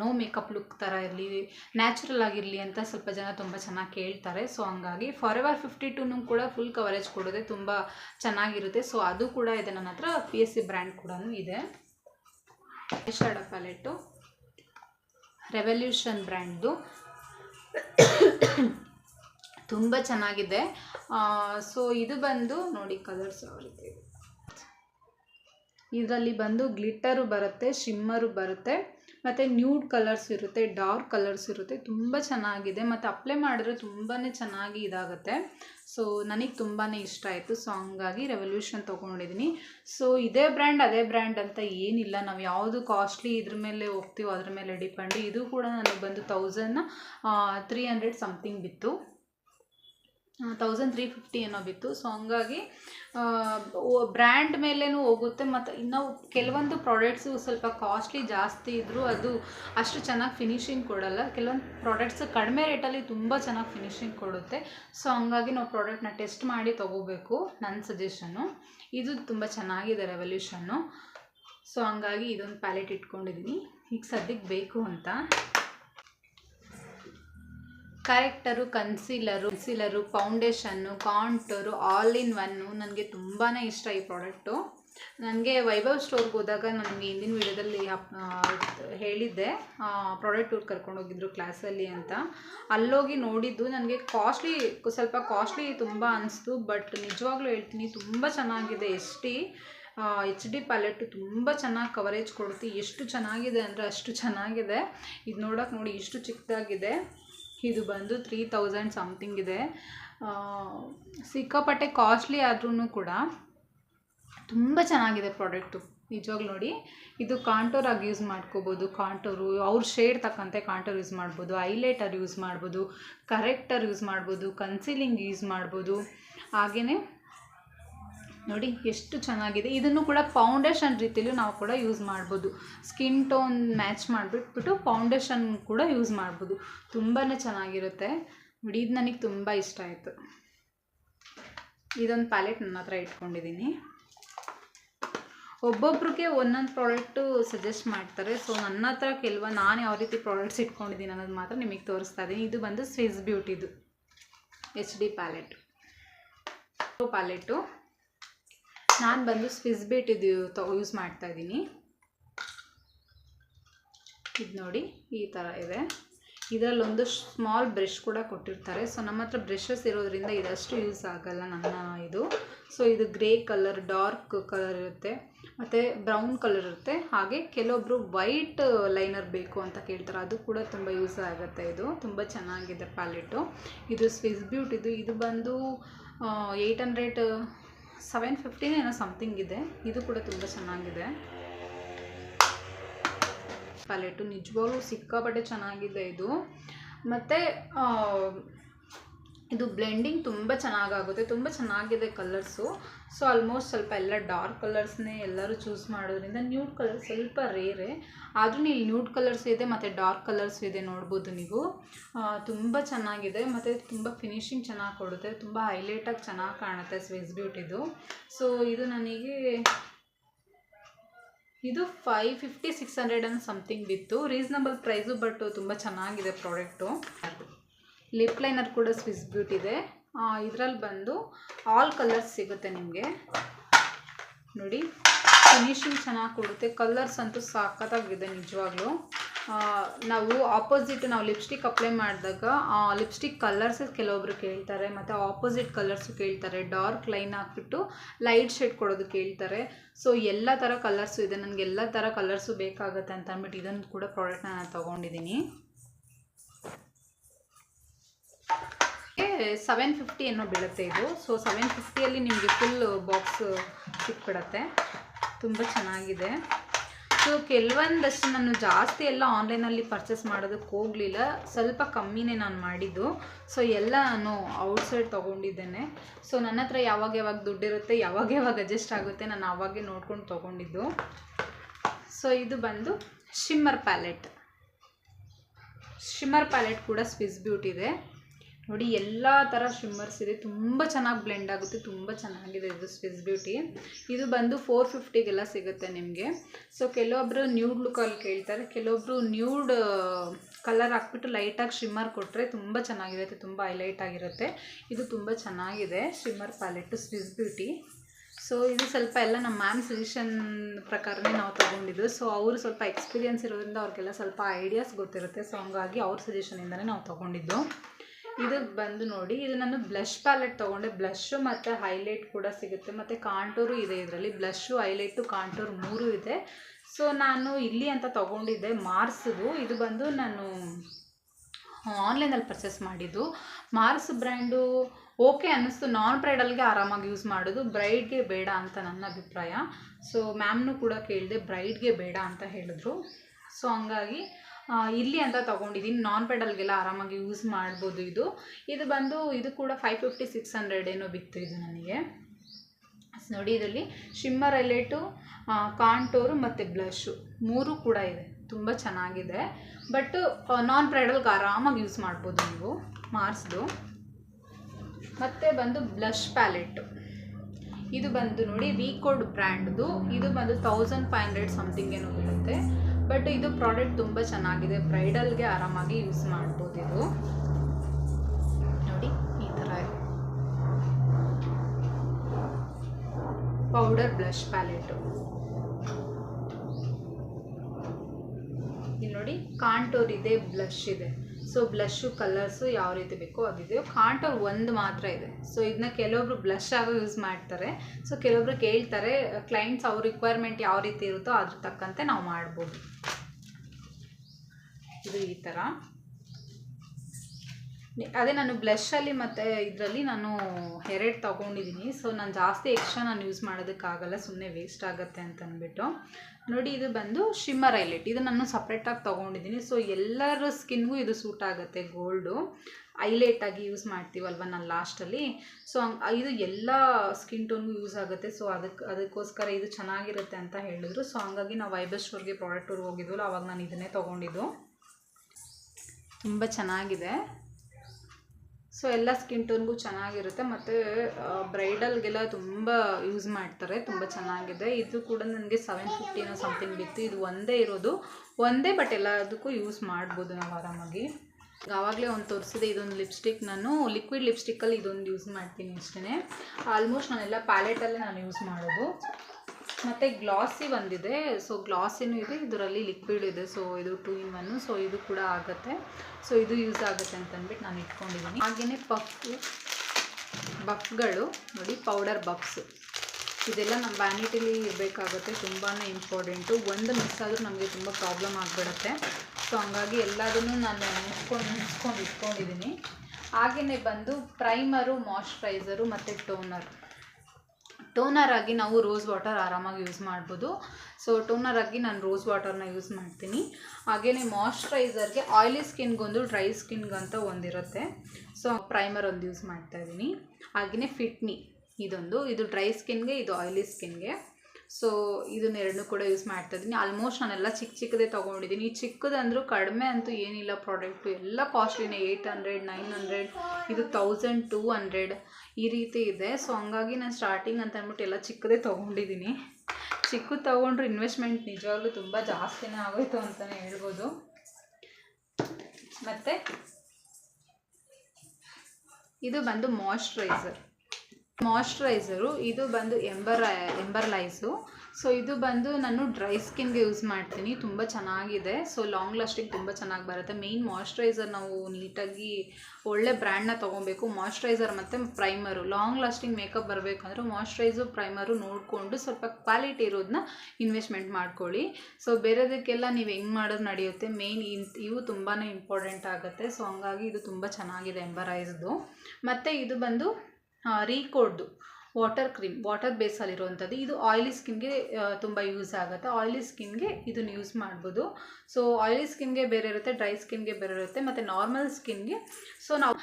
ನೋ ಮೇಕಪ್ ಲುಕ್ ಥರ ಇರಲಿ ನ್ಯಾಚುರಲ್ ಆಗಿರಲಿ ಅಂತ ಸ್ವಲ್ಪ ಜನ ತುಂಬ ಚೆನ್ನಾಗಿ ಕೇಳ್ತಾರೆ. ಸೊ ಹಂಗಾಗಿ ಫಾರ್ ಎವರ್ ಫಿಫ್ಟಿ ಟೂನು ಕೂಡ ಫುಲ್ ಕವರೇಜ್ ಕೊಡೋದೆ ತುಂಬ ಚೆನ್ನಾಗಿರುತ್ತೆ. ಸೊ ಅದು ಕೂಡ ಇದೆ ನನ್ನ ಹತ್ರ. ಪಿ ಎಸ್ ಸಿ ಬ್ರ್ಯಾಂಡ್ ಕೂಡ ಇದೆ. ಶಾಡ ಪ್ಯಾಲೆಟು ರೆವಲ್ಯೂಷನ್ ಬ್ರ್ಯಾಂಡ್ದು ತುಂಬ ಚೆನ್ನಾಗಿದೆ. ಸೊ ಇದು ಬಂದು ನೋಡಿ ಕಲರ್ಸ್ ಯಾವ ಇದರಲ್ಲಿ ಬಂದು ಗ್ಲಿಟ್ಟರು ಬರುತ್ತೆ, ಶಿಮ್ಮರು ಬರುತ್ತೆ, ಮತ್ತು ನ್ಯೂಡ್ ಕಲರ್ಸ್ ಇರುತ್ತೆ, ಡಾರ್ಕ್ ಕಲರ್ಸ್ ಇರುತ್ತೆ. ತುಂಬ ಚೆನ್ನಾಗಿದೆ. ಮತ್ತು ಅಪ್ಲೈ ಮಾಡಿದ್ರೆ ತುಂಬಾ ಚೆನ್ನಾಗಿ ಇದಾಗುತ್ತೆ. ಸೊ, ನನಗೆ ತುಂಬಾ ಇಷ್ಟ ಆಯಿತು. ಹಂಗಾಗಿ ರೆವಲ್ಯೂಷನ್ ತೊಗೊಂಡಿದ್ದೀನಿ ಸೊ, ಇದೇ ಬ್ರ್ಯಾಂಡ್, ಅದೇ ಬ್ರ್ಯಾಂಡ್ ಅಂತ ಏನಿಲ್ಲ. ನಾವು ಯಾವುದು ಕಾಸ್ಟ್ಲಿ ಇದ್ರ ಮೇಲೆ ಹೋಗ್ತೀವೋ ಅದ್ರ ಮೇಲೆ ಡಿಪೆಂಡ್. ಇದು ಕೂಡ ನನಗೆ ಬಂದು ತೌಸಂಡ್ ತ್ರೀ ಹಂಡ್ರೆಡ್ ಸಮಥಿಂಗ್ ಬಿತ್ತು. ತೌಸಂಡ್ ತ್ರೀ ಫಿಫ್ಟಿ ಏನೋ ಬಿತ್ತು. ಸೊ ಹಂಗಾಗಿ ಬ್ರ್ಯಾಂಡ್ ಮೇಲೇನೂ ಹೋಗುತ್ತೆ. ಮತ್ತು ಇನ್ನು ಕೆಲವೊಂದು ಪ್ರಾಡಕ್ಟ್ಸು ಸ್ವಲ್ಪ ಕಾಸ್ಟ್ಲಿ ಜಾಸ್ತಿ ಇದ್ದರೂ ಅದು ಅಷ್ಟು ಚೆನ್ನಾಗಿ ಫಿನಿಶಿಂಗ್ ಕೊಡಲ್ಲ. ಕೆಲವೊಂದು ಪ್ರಾಡಕ್ಟ್ಸ್ ಕಡಿಮೆ ರೇಟಲ್ಲಿ ತುಂಬ ಚೆನ್ನಾಗಿ ಫಿನಿಶಿಂಗ್ ಕೊಡುತ್ತೆ. ಸೊ ಹಂಗಾಗಿ ನಾವು ಪ್ರಾಡಕ್ಟ್ನ ಟೆಸ್ಟ್ ಮಾಡಿ ತೊಗೋಬೇಕು ನನ್ನ ಸಜೆಷನ್ನು ಇದು ತುಂಬ ಚೆನ್ನಾಗಿದೆ ರೆವಲ್ಯೂಷನ್ನು ಸೊ ಹಂಗಾಗಿ ಇದೊಂದು ಪ್ಯಾಲೆಟ್ ಇಟ್ಕೊಂಡಿದ್ದೀನಿ ಈಗ ಸದ್ಯಕ್ಕೆ ಬೇಕು ಅಂತ. Corrector concealer concealer foundation contour all in one ನನಗೆ ತುಂಬಾ ಇಷ್ಟ ಈ ಪ್ರಾಡಕ್ಟು ನನಗೆ ವೈಭವ್ ಸ್ಟೋರ್ಗೆ ಹೋದಾಗ ನನಗೆ ಹಿಂದಿನ ವಿಡಿಯೋದಲ್ಲಿ ಹೇಳಿದ್ದೆ. ಪ್ರಾಡಕ್ಟ್ ಟೂರ್ ಕರ್ಕೊಂಡೋಗಿದ್ರು ಕ್ಲಾಸಲ್ಲಿ ಅಂತ. ಅಲ್ಲೋಗಿ ನೋಡಿದ್ದು ನನಗೆ ಕಾಸ್ಟ್ಲಿ ಸ್ವಲ್ಪ ಕಾಸ್ಟ್ಲಿ ತುಂಬ ಅನಿಸ್ತು ಬಟ್ ನಿಜವಾಗ್ಲೂ ಹೇಳ್ತೀನಿ ತುಂಬ ಚೆನ್ನಾಗಿದೆ S T H D palette ತುಂಬ ಚೆನ್ನಾಗಿ ಕವರೇಜ್ ಕೊಡುತ್ತೆ. ಎಷ್ಟು ಚೆನ್ನಾಗಿದೆ ಅಂದರೆ ಅಷ್ಟು ಚೆನ್ನಾಗಿದೆ. ಇದು ನೋಡೋಕೆ ನೋಡಿ ಇಷ್ಟು ಚಿಕ್ಕದಾಗಿದೆ. ಇದು ಬಂದು ತ್ರೀ ತೌಸಂಡ್ ಸಮಥಿಂಗ್ ಇದೆ. ಸಿಕ್ಕಾಪಟ್ಟೆ ಕಾಸ್ಟ್ಲಿ ಆದ್ರೂ ಕೂಡ ತುಂಬ ಚೆನ್ನಾಗಿದೆ ಪ್ರಾಡಕ್ಟು ನಿಜವಾಗ್ಲೂ ನೋಡಿ, ಇದು ಕಾಂಟೋರ್ ಆಗಿ ಯೂಸ್ ಮಾಡ್ಕೋಬೋದು. ಕಾಂಟೋರು ಅವ್ರ ಶೇಡ್ ತಕ್ಕಂತೆ ಕಾಂಟೋರ್ ಯೂಸ್ ಮಾಡ್ಬೋದು. ಐಲೈಟರ್ ಯೂಸ್ ಮಾಡ್ಬೋದು. ಕರೆಕ್ಟರ್ ಯೂಸ್ ಮಾಡ್ಬೋದು. ಕನ್ಸೀಲಿಂಗ್ ಯೂಸ್ ಮಾಡ್ಬೋದು. ಹಾಗೆಯೇ ನೋಡಿ ಎಷ್ಟು ಚೆನ್ನಾಗಿದೆ. ಇದನ್ನು ಕೂಡ ಫೌಂಡೇಶನ್ ರೀತಿಯಲ್ಲೂ ನಾವು ಕೂಡ ಯೂಸ್ ಮಾಡ್ಬೋದು. ಸ್ಕಿನ್ ಟೋನ್ ಮ್ಯಾಚ್ ಮಾಡಿಬಿಟ್ಬಿಟ್ಟು ಫೌಂಡೇಶನ್ ಕೂಡ ಯೂಸ್ ಮಾಡ್ಬೋದು. ತುಂಬಾ ಚೆನ್ನಾಗಿರುತ್ತೆ. ನೋಡಿ, ಇದು ನನಗೆ ತುಂಬ ಇಷ್ಟ ಆಯಿತು. ಇದೊಂದು ಪ್ಯಾಲೆಟ್ ನನ್ನ ಹತ್ರ ಇಟ್ಕೊಂಡಿದ್ದೀನಿ ಒಬ್ಬೊಬ್ರಿಗೆ ಒಂದೊಂದು ಪ್ರಾಡಕ್ಟು ಸಜೆಸ್ಟ್ ಮಾಡ್ತಾರೆ. ಸೊ ನನ್ನ ಹತ್ರ ಕೆಲವ ನಾನು ಯಾವ ರೀತಿ ಪ್ರಾಡಕ್ಟ್ಸ್ ಇಟ್ಕೊಂಡಿದ್ದೀನಿ ಅನ್ನೋದು ಮಾತ್ರ ನಿಮಗೆ ತೋರಿಸ್ತಾ ಇದ್ದೀನಿ ಇದು ಬಂದು ಸ್ವಿಸ್ ಬ್ಯೂಟಿದು ಎಚ್ ಡಿ ಪ್ಯಾಲೆಟ್ ಪ್ಯಾಲೆಟು ನಾನು ಬಂದು ಸ್ವಿಸ್ ಬೀಟ್ ಇದು ತೊ ಯೂಸ್ ಮಾಡ್ತಾ ಇದ್ದೀನಿ. ಇದು ನೋಡಿ, ಈ ಥರ ಇದೆ. ಇದರಲ್ಲೊಂದು ಸ್ಮಾಲ್ ಬ್ರಷ್ ಕೂಡ ಕೊಟ್ಟಿರ್ತಾರೆ. ಸೊ ನಮ್ಮ ಹತ್ರ ಬ್ರಷಸ್ ಇರೋದ್ರಿಂದ ಇದಷ್ಟು ಯೂಸ್ ಆಗಲ್ಲ ನನ್ನ ಇದು. ಸೊ ಇದು ಗ್ರೇ ಕಲರ್ ಡಾರ್ಕ್ ಕಲರ್ ಇರುತ್ತೆ. ಮತ್ತು ಬ್ರೌನ್ ಕಲರ್ ಇರುತ್ತೆ. ಹಾಗೆ ಕೆಲವೊಬ್ಬರು ವೈಟ್ ಲೈನರ್ ಬೇಕು ಅಂತ ಕೇಳ್ತಾರೆ. ಅದು ಕೂಡ ತುಂಬ ಯೂಸ್ ಆಗುತ್ತೆ ಇದು. ತುಂಬ ಚೆನ್ನಾಗಿದೆ ಪ್ಯಾಲೆಟು ಇದು ಸ್ವಿಸ್ ಬ್ಯೂಟಿದು ಇದು. ಬಂದು ಏಯ್ಟ್ ಹಂಡ್ರೆಡ್ ಸೆವೆನ್ ಫಿಫ್ಟಿನೇ ಏನೋ ಸಮಥಿಂಗ್ ಇದೆ. ಇದು ಕೂಡ ತುಂಬ ಚೆನ್ನಾಗಿದೆ. ಪ್ಯಾಲೆಟು ನಿಜವಾಗ್ಲೂ ಸಿಕ್ಕಾಪಟ್ಟೆ ಚೆನ್ನಾಗಿದೆ ಇದು. ಮತ್ತು ಇದು ಬ್ಲೆಂಡಿಂಗ್ ತುಂಬ ಚೆನ್ನಾಗಾಗುತ್ತೆ, ತುಂಬ ಚೆನ್ನಾಗಿದೆ ಕಲರ್ಸು ಸೊ ಆಲ್ಮೋಸ್ಟ್ ಸ್ವಲ್ಪ ಎಲ್ಲ ಡಾರ್ಕ್ ಕಲರ್ಸ್ನೇ ಎಲ್ಲರೂ ಚೂಸ್ ಮಾಡೋದ್ರಿಂದ ನ್ಯೂಡ್ ಕಲರ್ ಸ್ವಲ್ಪ ರೇರೆ ಆದ್ರೂ ಇಲ್ಲಿ ನ್ಯೂಡ್ ಕಲರ್ಸ್ ಇದೆ, ಮತ್ತು ಡಾರ್ಕ್ ಕಲರ್ಸ್ ಇದೆ ನೋಡ್ಬೋದು ನೀವು. ತುಂಬ ಚೆನ್ನಾಗಿದೆ, ಮತ್ತು ತುಂಬ ಫಿನಿಶಿಂಗ್ ಚೆನ್ನಾಗಿ ಕೊಡುತ್ತೆ, ತುಂಬ ಹೈಲೈಟಾಗಿ ಚೆನ್ನಾಗಿ ಕಾಣುತ್ತೆ ಸ್ವಿಸ್ ಬ್ಯೂಟಿದು ಸೊ ಇದು ನನಗೆ ಇದು five fifty six hundred and something ಬಿತ್ತು. ರೀಸನಬಲ್ ಪ್ರೈಸು ಬಟ್ ತುಂಬ ಚೆನ್ನಾಗಿದೆ ಪ್ರಾಡಕ್ಟು ಲಿಪ್ ಲೈನರ್ ಕೂಡ ಸ್ವಿಸ್ ಬ್ಯೂಟ್ ಇದೆ. ಇದರಲ್ಲಿ ಬಂದು ಆಲ್ ಕಲರ್ಸ್ ಸಿಗುತ್ತೆ ನಿಮಗೆ. ನೋಡಿ ಫಿನಿಶಿಂಗ್ ಚೆನ್ನಾಗಿ ಕೊಡುತ್ತೆ. ಕಲರ್ಸ್ ಅಂತೂ ಸಾಕತ್ತಾಗಿದೆ ನಿಜವಾಗ್ಲೂ. ನಾವು ಆಪೋಸಿಟ್ ನಾವು ಲಿಪ್ಸ್ಟಿಕ್ ಅಪ್ಲೈ ಮಾಡಿದಾಗ ಲಿಪ್ಸ್ಟಿಕ್ ಕಲರ್ಸ್ ಕೆಲವೊಬ್ರು ಕೇಳ್ತಾರೆ, ಮತ್ತು ಆಪೋಸಿಟ್ ಕಲರ್ಸು ಕೇಳ್ತಾರೆ. ಡಾರ್ಕ್ ಲೈನ್ ಹಾಕ್ಬಿಟ್ಟು ಲೈಟ್ ಶೇಡ್ ಕೊಡೋದು ಕೇಳ್ತಾರೆ. ಸೊ ಎಲ್ಲ ಥರ ಕಲರ್ಸು ಇದೆ. ನನಗೆ ಎಲ್ಲ ಥರ ಕಲರ್ಸು ಬೇಕಾಗುತ್ತೆ ಅಂತ ಅಂದ್ಬಿಟ್ಟು ಇದನ್ನು ಕೂಡ ಪ್ರಾಡಕ್ಟ್ನ ನಾನು ತೊಗೊಂಡಿದ್ದೀನಿ. ಸೆವೆನ್ ಫಿಫ್ಟಿ ಏನೋ ಬೀಳುತ್ತೆ ಇದು. ಸೊ ಸೆವೆನ್ ಫಿಫ್ಟಿಯಲ್ಲಿ ನಿಮಗೆ ಫುಲ್ ಬಾಕ್ಸ್ ಸಿಕ್ಬಿಡತ್ತೆ. ತುಂಬ ಚೆನ್ನಾಗಿದೆ. ಸೊ ಕೆಲವೊಂದಷ್ಟು ನಾನು ಜಾಸ್ತಿ ಎಲ್ಲ ಆನ್ಲೈನಲ್ಲಿ ಪರ್ಚೇಸ್ ಮಾಡೋದಕ್ಕೆ ಹೋಗಲಿಲ್ಲ. ಸ್ವಲ್ಪ ಕಮ್ಮಿನೇ ನಾನು ಮಾಡಿದ್ದು. ಸೊ ಎಲ್ಲ ನಾನು ಔಟ್ಸೈಡ್ ತೊಗೊಂಡಿದ್ದೇನೆ. ಸೊ ನನ್ನ ಹತ್ರ ಯಾವಾಗ ಯಾವಾಗ ದುಡ್ಡಿರುತ್ತೆ ಯಾವಾಗ ಯಾವಾಗ ಅಡ್ಜಸ್ಟ್ ಆಗುತ್ತೆ ನಾನು ಆವಾಗೆ ನೋಡ್ಕೊಂಡು ತೊಗೊಂಡಿದ್ದು. ಸೊ ಇದು ಬಂದು ಶಿಮ್ಮರ್ ಪ್ಯಾಲೆಟ್ ಶಿಮ್ಮರ್ ಪ್ಯಾಲೆಟ್ ಕೂಡ ಸ್ವಿಸ್ ಬ್ಯೂಟಿ ಇದೆ. ನೋಡಿ, ಎಲ್ಲ ಥರ ಶಿಮ್ಮರ್ಸ್ ಇದೆ. ತುಂಬ ಚೆನ್ನಾಗಿ ಬ್ಲೆಂಡ್ ಆಗುತ್ತೆ. ತುಂಬ ಚೆನ್ನಾಗಿದೆ ಇದು ಸ್ವಿಸ್ ಬ್ಯೂಟಿ ಇದು ಬಂದು ಫೋರ್ ಫಿಫ್ಟಿಗೆಲ್ಲ ಸಿಗುತ್ತೆ ನಿಮಗೆ. ಸೊ ಕೆಲವೊಬ್ಬರು ನ್ಯೂಡ್ ಲುಕಲ್ಲಿ ಕೇಳ್ತಾರೆ. ಕೆಲವೊಬ್ಬರು ನ್ಯೂಡ್ ಕಲರ್ ಹಾಕ್ಬಿಟ್ಟು ಲೈಟಾಗಿ ಶಿಮ್ಮರ್ ಕೊಟ್ಟರೆ ತುಂಬ ಚೆನ್ನಾಗಿರುತ್ತೆ. ತುಂಬ ಹೈಲೈಟ್ ಆಗಿರುತ್ತೆ. ಇದು ತುಂಬ ಚೆನ್ನಾಗಿದೆ shimmer palette Swiss beauty so ಇದು ಸ್ವಲ್ಪ ಎಲ್ಲ ನಮ್ಮ ಮ್ಯಾಮ್ ಸಜೆಷನ್ ಪ್ರಕಾರನೇ ನಾವು ತೊಗೊಂಡಿದ್ದು. ಸೊ ಅವರು ಸ್ವಲ್ಪ ಎಕ್ಸ್ಪೀರಿಯನ್ಸ್ ಇರೋದ್ರಿಂದ ಅವ್ರಿಗೆಲ್ಲ ಸ್ವಲ್ಪ ಐಡಿಯಾಸ್ ಗೊತ್ತಿರುತ್ತೆ. ಸೊ ಹಂಗಾಗಿ ಅವ್ರ ಸಜೆಷನಿಂದಲೇ ನಾವು ತೊಗೊಂಡಿದ್ದು. ಇದು ಬಂದು ನೋಡಿ, ಇದು ನಾನು ಬ್ಲಷ್ ಪ್ಯಾಲೆಟ್ ತೊಗೊಂಡೆ. ಬ್ಲಶ್ಶು ಮತ್ತು ಹೈಲೈಟ್ ಕೂಡ ಸಿಗುತ್ತೆ. ಮತ್ತು ಕಾಂಟೂರು ಇದೆ ಇದರಲ್ಲಿ. ಬ್ಲಶ್ಶು ಹೈಲೈಟು, ಕಾಂಟೂರ್ ಮೂರು ಇದೆ. ಸೊ ನಾನು ಇಲ್ಲಿ ಅಂತ ತೊಗೊಂಡಿದ್ದೆ. ಮಾರ್ಸ್ದು. ಇದು ಬಂದು ನಾನು ಆನ್ಲೈನಲ್ಲಿ ಪರ್ಚೇಸ್ ಮಾಡಿದ್ದು. ಮಾರ್ಸ್ ಬ್ರ್ಯಾಂಡು ಓಕೆ ಅನ್ನಿಸ್ತು. ನಾನ್ ಬ್ರೈಡಲ್ಗೆ ಆರಾಮಾಗಿ ಯೂಸ್ ಮಾಡೋದು. ಬ್ರೈಡ್ಗೆ ಬೇಡ ಅಂತ ನನ್ನ ಅಭಿಪ್ರಾಯ. ಸೊ ಮ್ಯಾಮ್ನು ಕೂಡ ಕೇಳಿದೆ, ಬ್ರೈಡ್ಗೆ ಬೇಡ ಅಂತ ಹೇಳಿದ್ರು. ಸೊ ಹಂಗಾಗಿ ಇಲ್ಲಿ ಅಂತ ತೊಗೊಂಡಿದ್ದೀನಿ ನಾನ್ ಪೆಡಲ್ಗೆಲ್ಲ ಆರಾಮಾಗಿ ಯೂಸ್ ಮಾಡ್ಬೋದು ಇದು. ಇದು ಬಂದು, ಇದು ಕೂಡ ಫೈವ್ ಫಿಫ್ಟಿ ಸಿಕ್ಸ್ ಹಂಡ್ರೆಡ್ ಏನೋ ಬಿತ್ತು ಇದು ನನಗೆ. ನೋಡಿ ಇದರಲ್ಲಿ ಶಿಮ್ಮರ್ ಎಲೆಟು ಕಾಂಟೋರು ಮತ್ತು ಬ್ಲಷು ಮೂರು ಕೂಡ ಇದೆ. ತುಂಬ ಚೆನ್ನಾಗಿದೆ. ಬಟ್ ನಾನ್ ಪ್ರೈಡಲ್ಗೆ ಆರಾಮಾಗಿ ಯೂಸ್ ಮಾಡ್ಬೋದು ನೀವು ಮಾರ್ಸ್ದು ಮತ್ತು ಬಂದು ಬ್ಲಷ್ ಪ್ಯಾಲೆಟ್ಟು ಇದು ಬಂದು ನೋಡಿ ವೀಕೋಡ್ ಬ್ರ್ಯಾಂಡ್ದು ಇದು ಬಂದು ತೌಸಂಡ್ ಫೈವ್ ಹಂಡ್ರೆಡ್ ಸಮಥಿಂಗ್ ಏನೋ ಬೀಳುತ್ತೆ. ಬಟ್ ಇದು ಪ್ರಾಡಕ್ಟ್ ತುಂಬ ಚೆನ್ನಾಗಿದೆ. ಬ್ರೈಡಲ್ಗೆ ಆರಾಮಾಗಿ ಯೂಸ್ ಮಾಡ್ಬೋದು ಇದು. ನೋಡಿ, ಈ ಥರ ಪೌಡರ್ ಬ್ಲಷ್ ಪ್ಯಾಲೆಟು ಇಲ್ಲಿ ನೋಡಿ, ಕಾಂಟೋರ್ ಇದೆ ಬ್ಲಷ್ ಇದೆ. ಸೊ ಬ್ಲಷು ಕಲರ್ಸು ಯಾವ ರೀತಿ ಬೇಕೋ ಅದಿದೆಯೋ ಕಾಂಟೋರ್ ಒಂದು ಮಾತ್ರ ಇದೆ. ಸೊ ಇದನ್ನ ಕೆಲವೊಬ್ರು ಬ್ಲಷ್ ಆಗೋ ಯೂಸ್ ಮಾಡ್ತಾರೆ. ಸೊ ಕೆಲವೊಬ್ರು ಕೇಳ್ತಾರೆ ಕ್ಲೈಂಟ್ಸ್ ಅವ್ರ ರಿಕ್ವೈರ್ಮೆಂಟ್ ಯಾವ ರೀತಿ ಇರುತ್ತೋ ಅದ್ರ ತಕ್ಕಂತೆ ನಾವು ಮಾಡ್ಬೋದು. ಇದು ಈ ಥರ ಅದೇ ನಾನು ಬ್ಲಷಲ್ಲಿ ಮತ್ತು ಇದರಲ್ಲಿ ನಾನು ಹೆರೆಡ್ ತೊಗೊಂಡಿದ್ದೀನಿ ಸೊ ನಾನು ಜಾಸ್ತಿ ಎಕ್ಸ್ಟ್ರಾ ನಾನು ಯೂಸ್ ಮಾಡೋದಕ್ಕಾಗಲ್ಲ ಸುಮ್ಮನೆ ವೇಸ್ಟ್ ಆಗುತ್ತೆ ಅಂತ ಅಂದ್ಬಿಟ್ಟು ನೋಡಿ, ಇದು ಬಂದು ಶಿಮ್ಮರ್ ಹೈಲೈಟ್ ಇದು ನಾನು ಸಪ್ರೇಟಾಗಿ ತೊಗೊಂಡಿದ್ದೀನಿ ಸೊ ಎಲ್ಲರ ಸ್ಕಿನ್ಗೂ ಇದು ಸೂಟ್ ಆಗುತ್ತೆ ಗೋಲ್ಡು ಐಲೈಟಾಗಿ ಯೂಸ್ ಮಾಡ್ತೀವಲ್ವ ನಾನು ಲಾಸ್ಟಲ್ಲಿ ಸೊ ಇದು ಎಲ್ಲ ಸ್ಕಿನ್ ಟೋನ್ಗೂ ಯೂಸ್ ಆಗುತ್ತೆ. ಸೊ ಅದಕ್ಕೆ ಅದಕ್ಕೋಸ್ಕರ ಇದು ಚೆನ್ನಾಗಿರುತ್ತೆ ಅಂತ ಹೇಳಿದ್ರು. ಸೊ ಹಂಗಾಗಿ ನಾವು ವೈಬರ್ ಸ್ಟೋರ್ಗೆ ಪ್ರಾಡಕ್ಟ್ ಹೋಗಿದ್ವಲ್ಲ, ಅವಾಗ ನಾನು ಇದನ್ನೇ ತೊಗೊಂಡಿದ್ದು. ತುಂಬ ಚೆನ್ನಾಗಿದೆ. ಸೊ ಎಲ್ಲ ಸ್ಕಿನ್ ಟೋನ್ಗೂ ಚೆನ್ನಾಗಿರುತ್ತೆ. ಮತ್ತು ಬ್ರೈಡಲ್ಗೆಲ್ಲ ತುಂಬ ಯೂಸ್ ಮಾಡ್ತಾರೆ. ತುಂಬ ಚೆನ್ನಾಗಿದೆ. ಇದು ಕೂಡ ನನಗೆ ಸೆವೆನ್ ಫಿಫ್ಟಿನೋ ಸಮಥಿಂಗ್ ಬಿತ್ತು. ಇದು ಒಂದೇ ಇರೋದು. ಒಂದೇ ಬಟ್ ಎಲ್ಲದಕ್ಕೂ ಯೂಸ್ ಮಾಡ್ಬೋದು ನಾವು ಆರಾಮಾಗಿ. ಆವಾಗಲೇ ಒಂದು ತೋರಿಸಿದೆ, ಇದೊಂದು ಲಿಪ್ಸ್ಟಿಕ್ ನಾನು. ಲಿಕ್ವಿಡ್ ಲಿಪ್ಸ್ಟಿಕ್ಕಲ್ಲಿ ಇದೊಂದು ಯೂಸ್ ಮಾಡ್ತೀನಿ ಅಷ್ಟೇ ಆಲ್ಮೋಸ್ಟ್ ನಾನೆಲ್ಲ ಪ್ಯಾಲೆಟಲ್ಲೇ ನಾನು ಯೂಸ್ ಮಾಡೋದು. ಮತ್ತು ಗ್ಲಾಸಿ ಒಂದಿದೆ. ಸೊ ಗ್ಲಾಸಿನೂ ಇದೆ, ಇದರಲ್ಲಿ ಲಿಕ್ವಿಡ್ ಇದೆ. ಸೊ ಇದು ಟೂ ಇನ್ ಒನ್ ಸೊ ಇದು ಕೂಡ ಆಗುತ್ತೆ. ಸೊ ಇದು ಯೂಸ್ ಆಗುತ್ತೆ ಅಂತ ಅಂದ್ಬಿಟ್ಟು ನಾನು ಇಟ್ಕೊಂಡಿದ್ದೀನಿ ಹಾಗೆಯೇ ಪಫ್ ಬಫ್ಗಳು ನೋಡಿ ಪೌಡರ್ ಬಫ್ಸ್ ಇದೆಲ್ಲ ನಮ್ಮ ವ್ಯಾನಿಟಿಲಿ ಇರಬೇಕಾಗುತ್ತೆ ತುಂಬಾ ಇಂಪಾರ್ಟೆಂಟು ಒಂದು ಮಿಸ್ ಆದರೂ ನಮಗೆ ತುಂಬ ಪ್ರಾಬ್ಲಮ್ ಆಗಿಬಿಡುತ್ತೆ. ಸೊ ಹಂಗಾಗಿ ಎಲ್ಲದನ್ನು ನಾನು ಮುಚ್ಕೊಂಡು ಮುಚ್ಕೊಂಡು ಇಟ್ಕೊಂಡಿದ್ದೀನಿ ಹಾಗೆಯೇ ಬಂದು ಪ್ರೈಮರು ಮಾಯ್ಶ್ಚರೈಸರು ಮತ್ತು ಟೋನರ್ ಟೋನರ್ ಆಗಿ ನಾವು ರೋಸ್ ವಾಟರ್ ಆರಾಮಾಗಿ ಯೂಸ್ ಮಾಡ್ಬೋದು. ಸೊ ಟೋನರ್ ಆಗಿ ನಾನು ರೋಸ್ ವಾಟರ್ನ ಯೂಸ್ ಮಾಡ್ತೀನಿ. ಹಾಗೆಯೇ ಮಾಯ್ಶ್ಚರೈಸರ್ಗೆ ಆಯಿಲಿ ಸ್ಕಿನ್ಗೊಂದು ಡ್ರೈ ಸ್ಕಿನ್ಗಂತ ಒಂದಿರುತ್ತೆ ಸೊ ಪ್ರೈಮರ್ ಒಂದು ಯೂಸ್ ಮಾಡ್ತಾ ಇದ್ದೀನಿ ಹಾಗೆಯೇ ಫಿಟ್ನಿ ಇದೊಂದು. ಇದು ಡ್ರೈ ಸ್ಕಿನ್ಗೆ ಇದು ಆಯಿಲಿ ಸ್ಕಿನ್ಗೆ ಸೊ ಇದನ್ನೆರಡನ್ನೂ ಕೂಡ ಯೂಸ್ ಮಾಡ್ತಾ ಇದ್ದೀನಿ ಆಲ್ಮೋಸ್ಟ್ ನಾನೆಲ್ಲ ಚಿಕ್ಕ ಚಿಕ್ಕದೇ ತೊಗೊಂಡಿದ್ದೀನಿ ಈ ಚಿಕ್ಕದಂದ್ರೂ ಕಡಿಮೆ ಅಂತೂ ಏನಿಲ್ಲ. ಪ್ರಾಡಕ್ಟು ಎಲ್ಲ ಕಾಸ್ಟ್ಲಿನೇ ಏಯ್ಟ್ ಹಂಡ್ರೆಡ್ ನೈನ್ ಹಂಡ್ರೆಡ್ ಇದು ತೌಸಂಡ್ ಟೂ ಹಂಡ್ರೆಡ್ ಈ ರೀತಿ ಇದೆ. ಸೊ ಹಂಗಾಗಿ ನಾನು ಸ್ಟಾರ್ಟಿಂಗ್ ಅಂತ ಅಂದ್ಬಿಟ್ಟು ಎಲ್ಲ ಚಿಕ್ಕದೇ ತೊಗೊಂಡಿದ್ದೀನಿ ಚಿಕ್ಕದು ತೊಗೊಂಡ್ರೆ ಇನ್ವೆಸ್ಟ್ಮೆಂಟ್ ನಿಜವಾಗ್ಲೂ ತುಂಬ ಜಾಸ್ತಿನೇ ಆಗೋಯ್ತು ಅಂತಲೇ ಹೇಳ್ಬೋದು. ಮತ್ತು? ಇದು ಬಂದು ಮಾಯ್ಶ್ಚರೈಸರ್ ಮಾಯ್ಶ್ಚರೈಸರು ಇದು ಬಂದು ಎಂಬರ್ ಎಂಬರ್ಲೈಸು ಸೊ ಇದು ಬಂದು ನಾನು ಡ್ರೈ ಸ್ಕಿನ್ಗೆ ಯೂಸ್ ಮಾಡ್ತೀನಿ. ತುಂಬ ಚೆನ್ನಾಗಿದೆ. ಸೊ ಲಾಂಗ್ ಲಾಸ್ಟಿಂಗ್ ತುಂಬ ಚೆನ್ನಾಗಿ ಬರುತ್ತೆ. ಮೇಯ್ನ್ ಮಾಯ್ಶ್ಚರೈಸರ್ ನಾವು ನೀಟಾಗಿ ಒಳ್ಳೆ ಬ್ರ್ಯಾಂಡ್ನ ತೊಗೊಬೇಕು. ಮಾಯ್ಶ್ಚರೈಸರ್ ಮತ್ತು ಪ್ರೈಮರು ಲಾಂಗ್ ಲಾಸ್ಟಿಂಗ್ ಮೇಕಪ್ ಬರಬೇಕಂದ್ರೆ ಮಾಯ್ಶ್ಚರೈಸು ಪ್ರೈಮರು ನೋಡಿಕೊಂಡು ಸ್ವಲ್ಪ ಕ್ವಾಲಿಟಿ ಇರೋದನ್ನ ಇನ್ವೆಸ್ಟ್ಮೆಂಟ್ ಮಾಡ್ಕೊಳ್ಳಿ. ಸೊ ಬೇರೆದಕ್ಕೆಲ್ಲ ನೀವು ಹೆಂಗೆ ಮಾಡೋದು ನಡೆಯುತ್ತೆ? ಮೇಯ್ನ್ ಇವು ತುಂಬಾ ಇಂಪಾರ್ಟೆಂಟ್ ಆಗುತ್ತೆ. ಸೊ ಹಂಗಾಗಿ ಇದು ತುಂಬ ಚೆನ್ನಾಗಿದೆ ಎಂಬರೈಸ್ದು ಮತ್ತು ಇದು ಬಂದು ರೀಕೋಡ್ದು ವಾಟರ್ ಕ್ರೀಮ್, ವಾಟರ್ ಬೇಸಲ್ಲಿರುವಂಥದ್ದು. ಇದು ಆಯಿಲಿ ಸ್ಕಿನ್ಗೆ ತುಂಬ ಯೂಸ್ ಆಗುತ್ತೆ. ಆಯಿಲಿ ಸ್ಕಿನ್ಗೆ ಇದನ್ನು ಯೂಸ್ ಮಾಡ್ಬೋದು. ಸೊ ಆಯಿಲಿ ಸ್ಕಿನ್ಗೆ ಬೇರೆ ಇರುತ್ತೆ ಡ್ರೈ ಸ್ಕಿನ್ಗೆ ಬೇರೆ ಇರುತ್ತೆ, ಮತ್ತು ನಾರ್ಮಲ್ ಸ್ಕಿನ್ಗೆ ಸೊ ನಾವು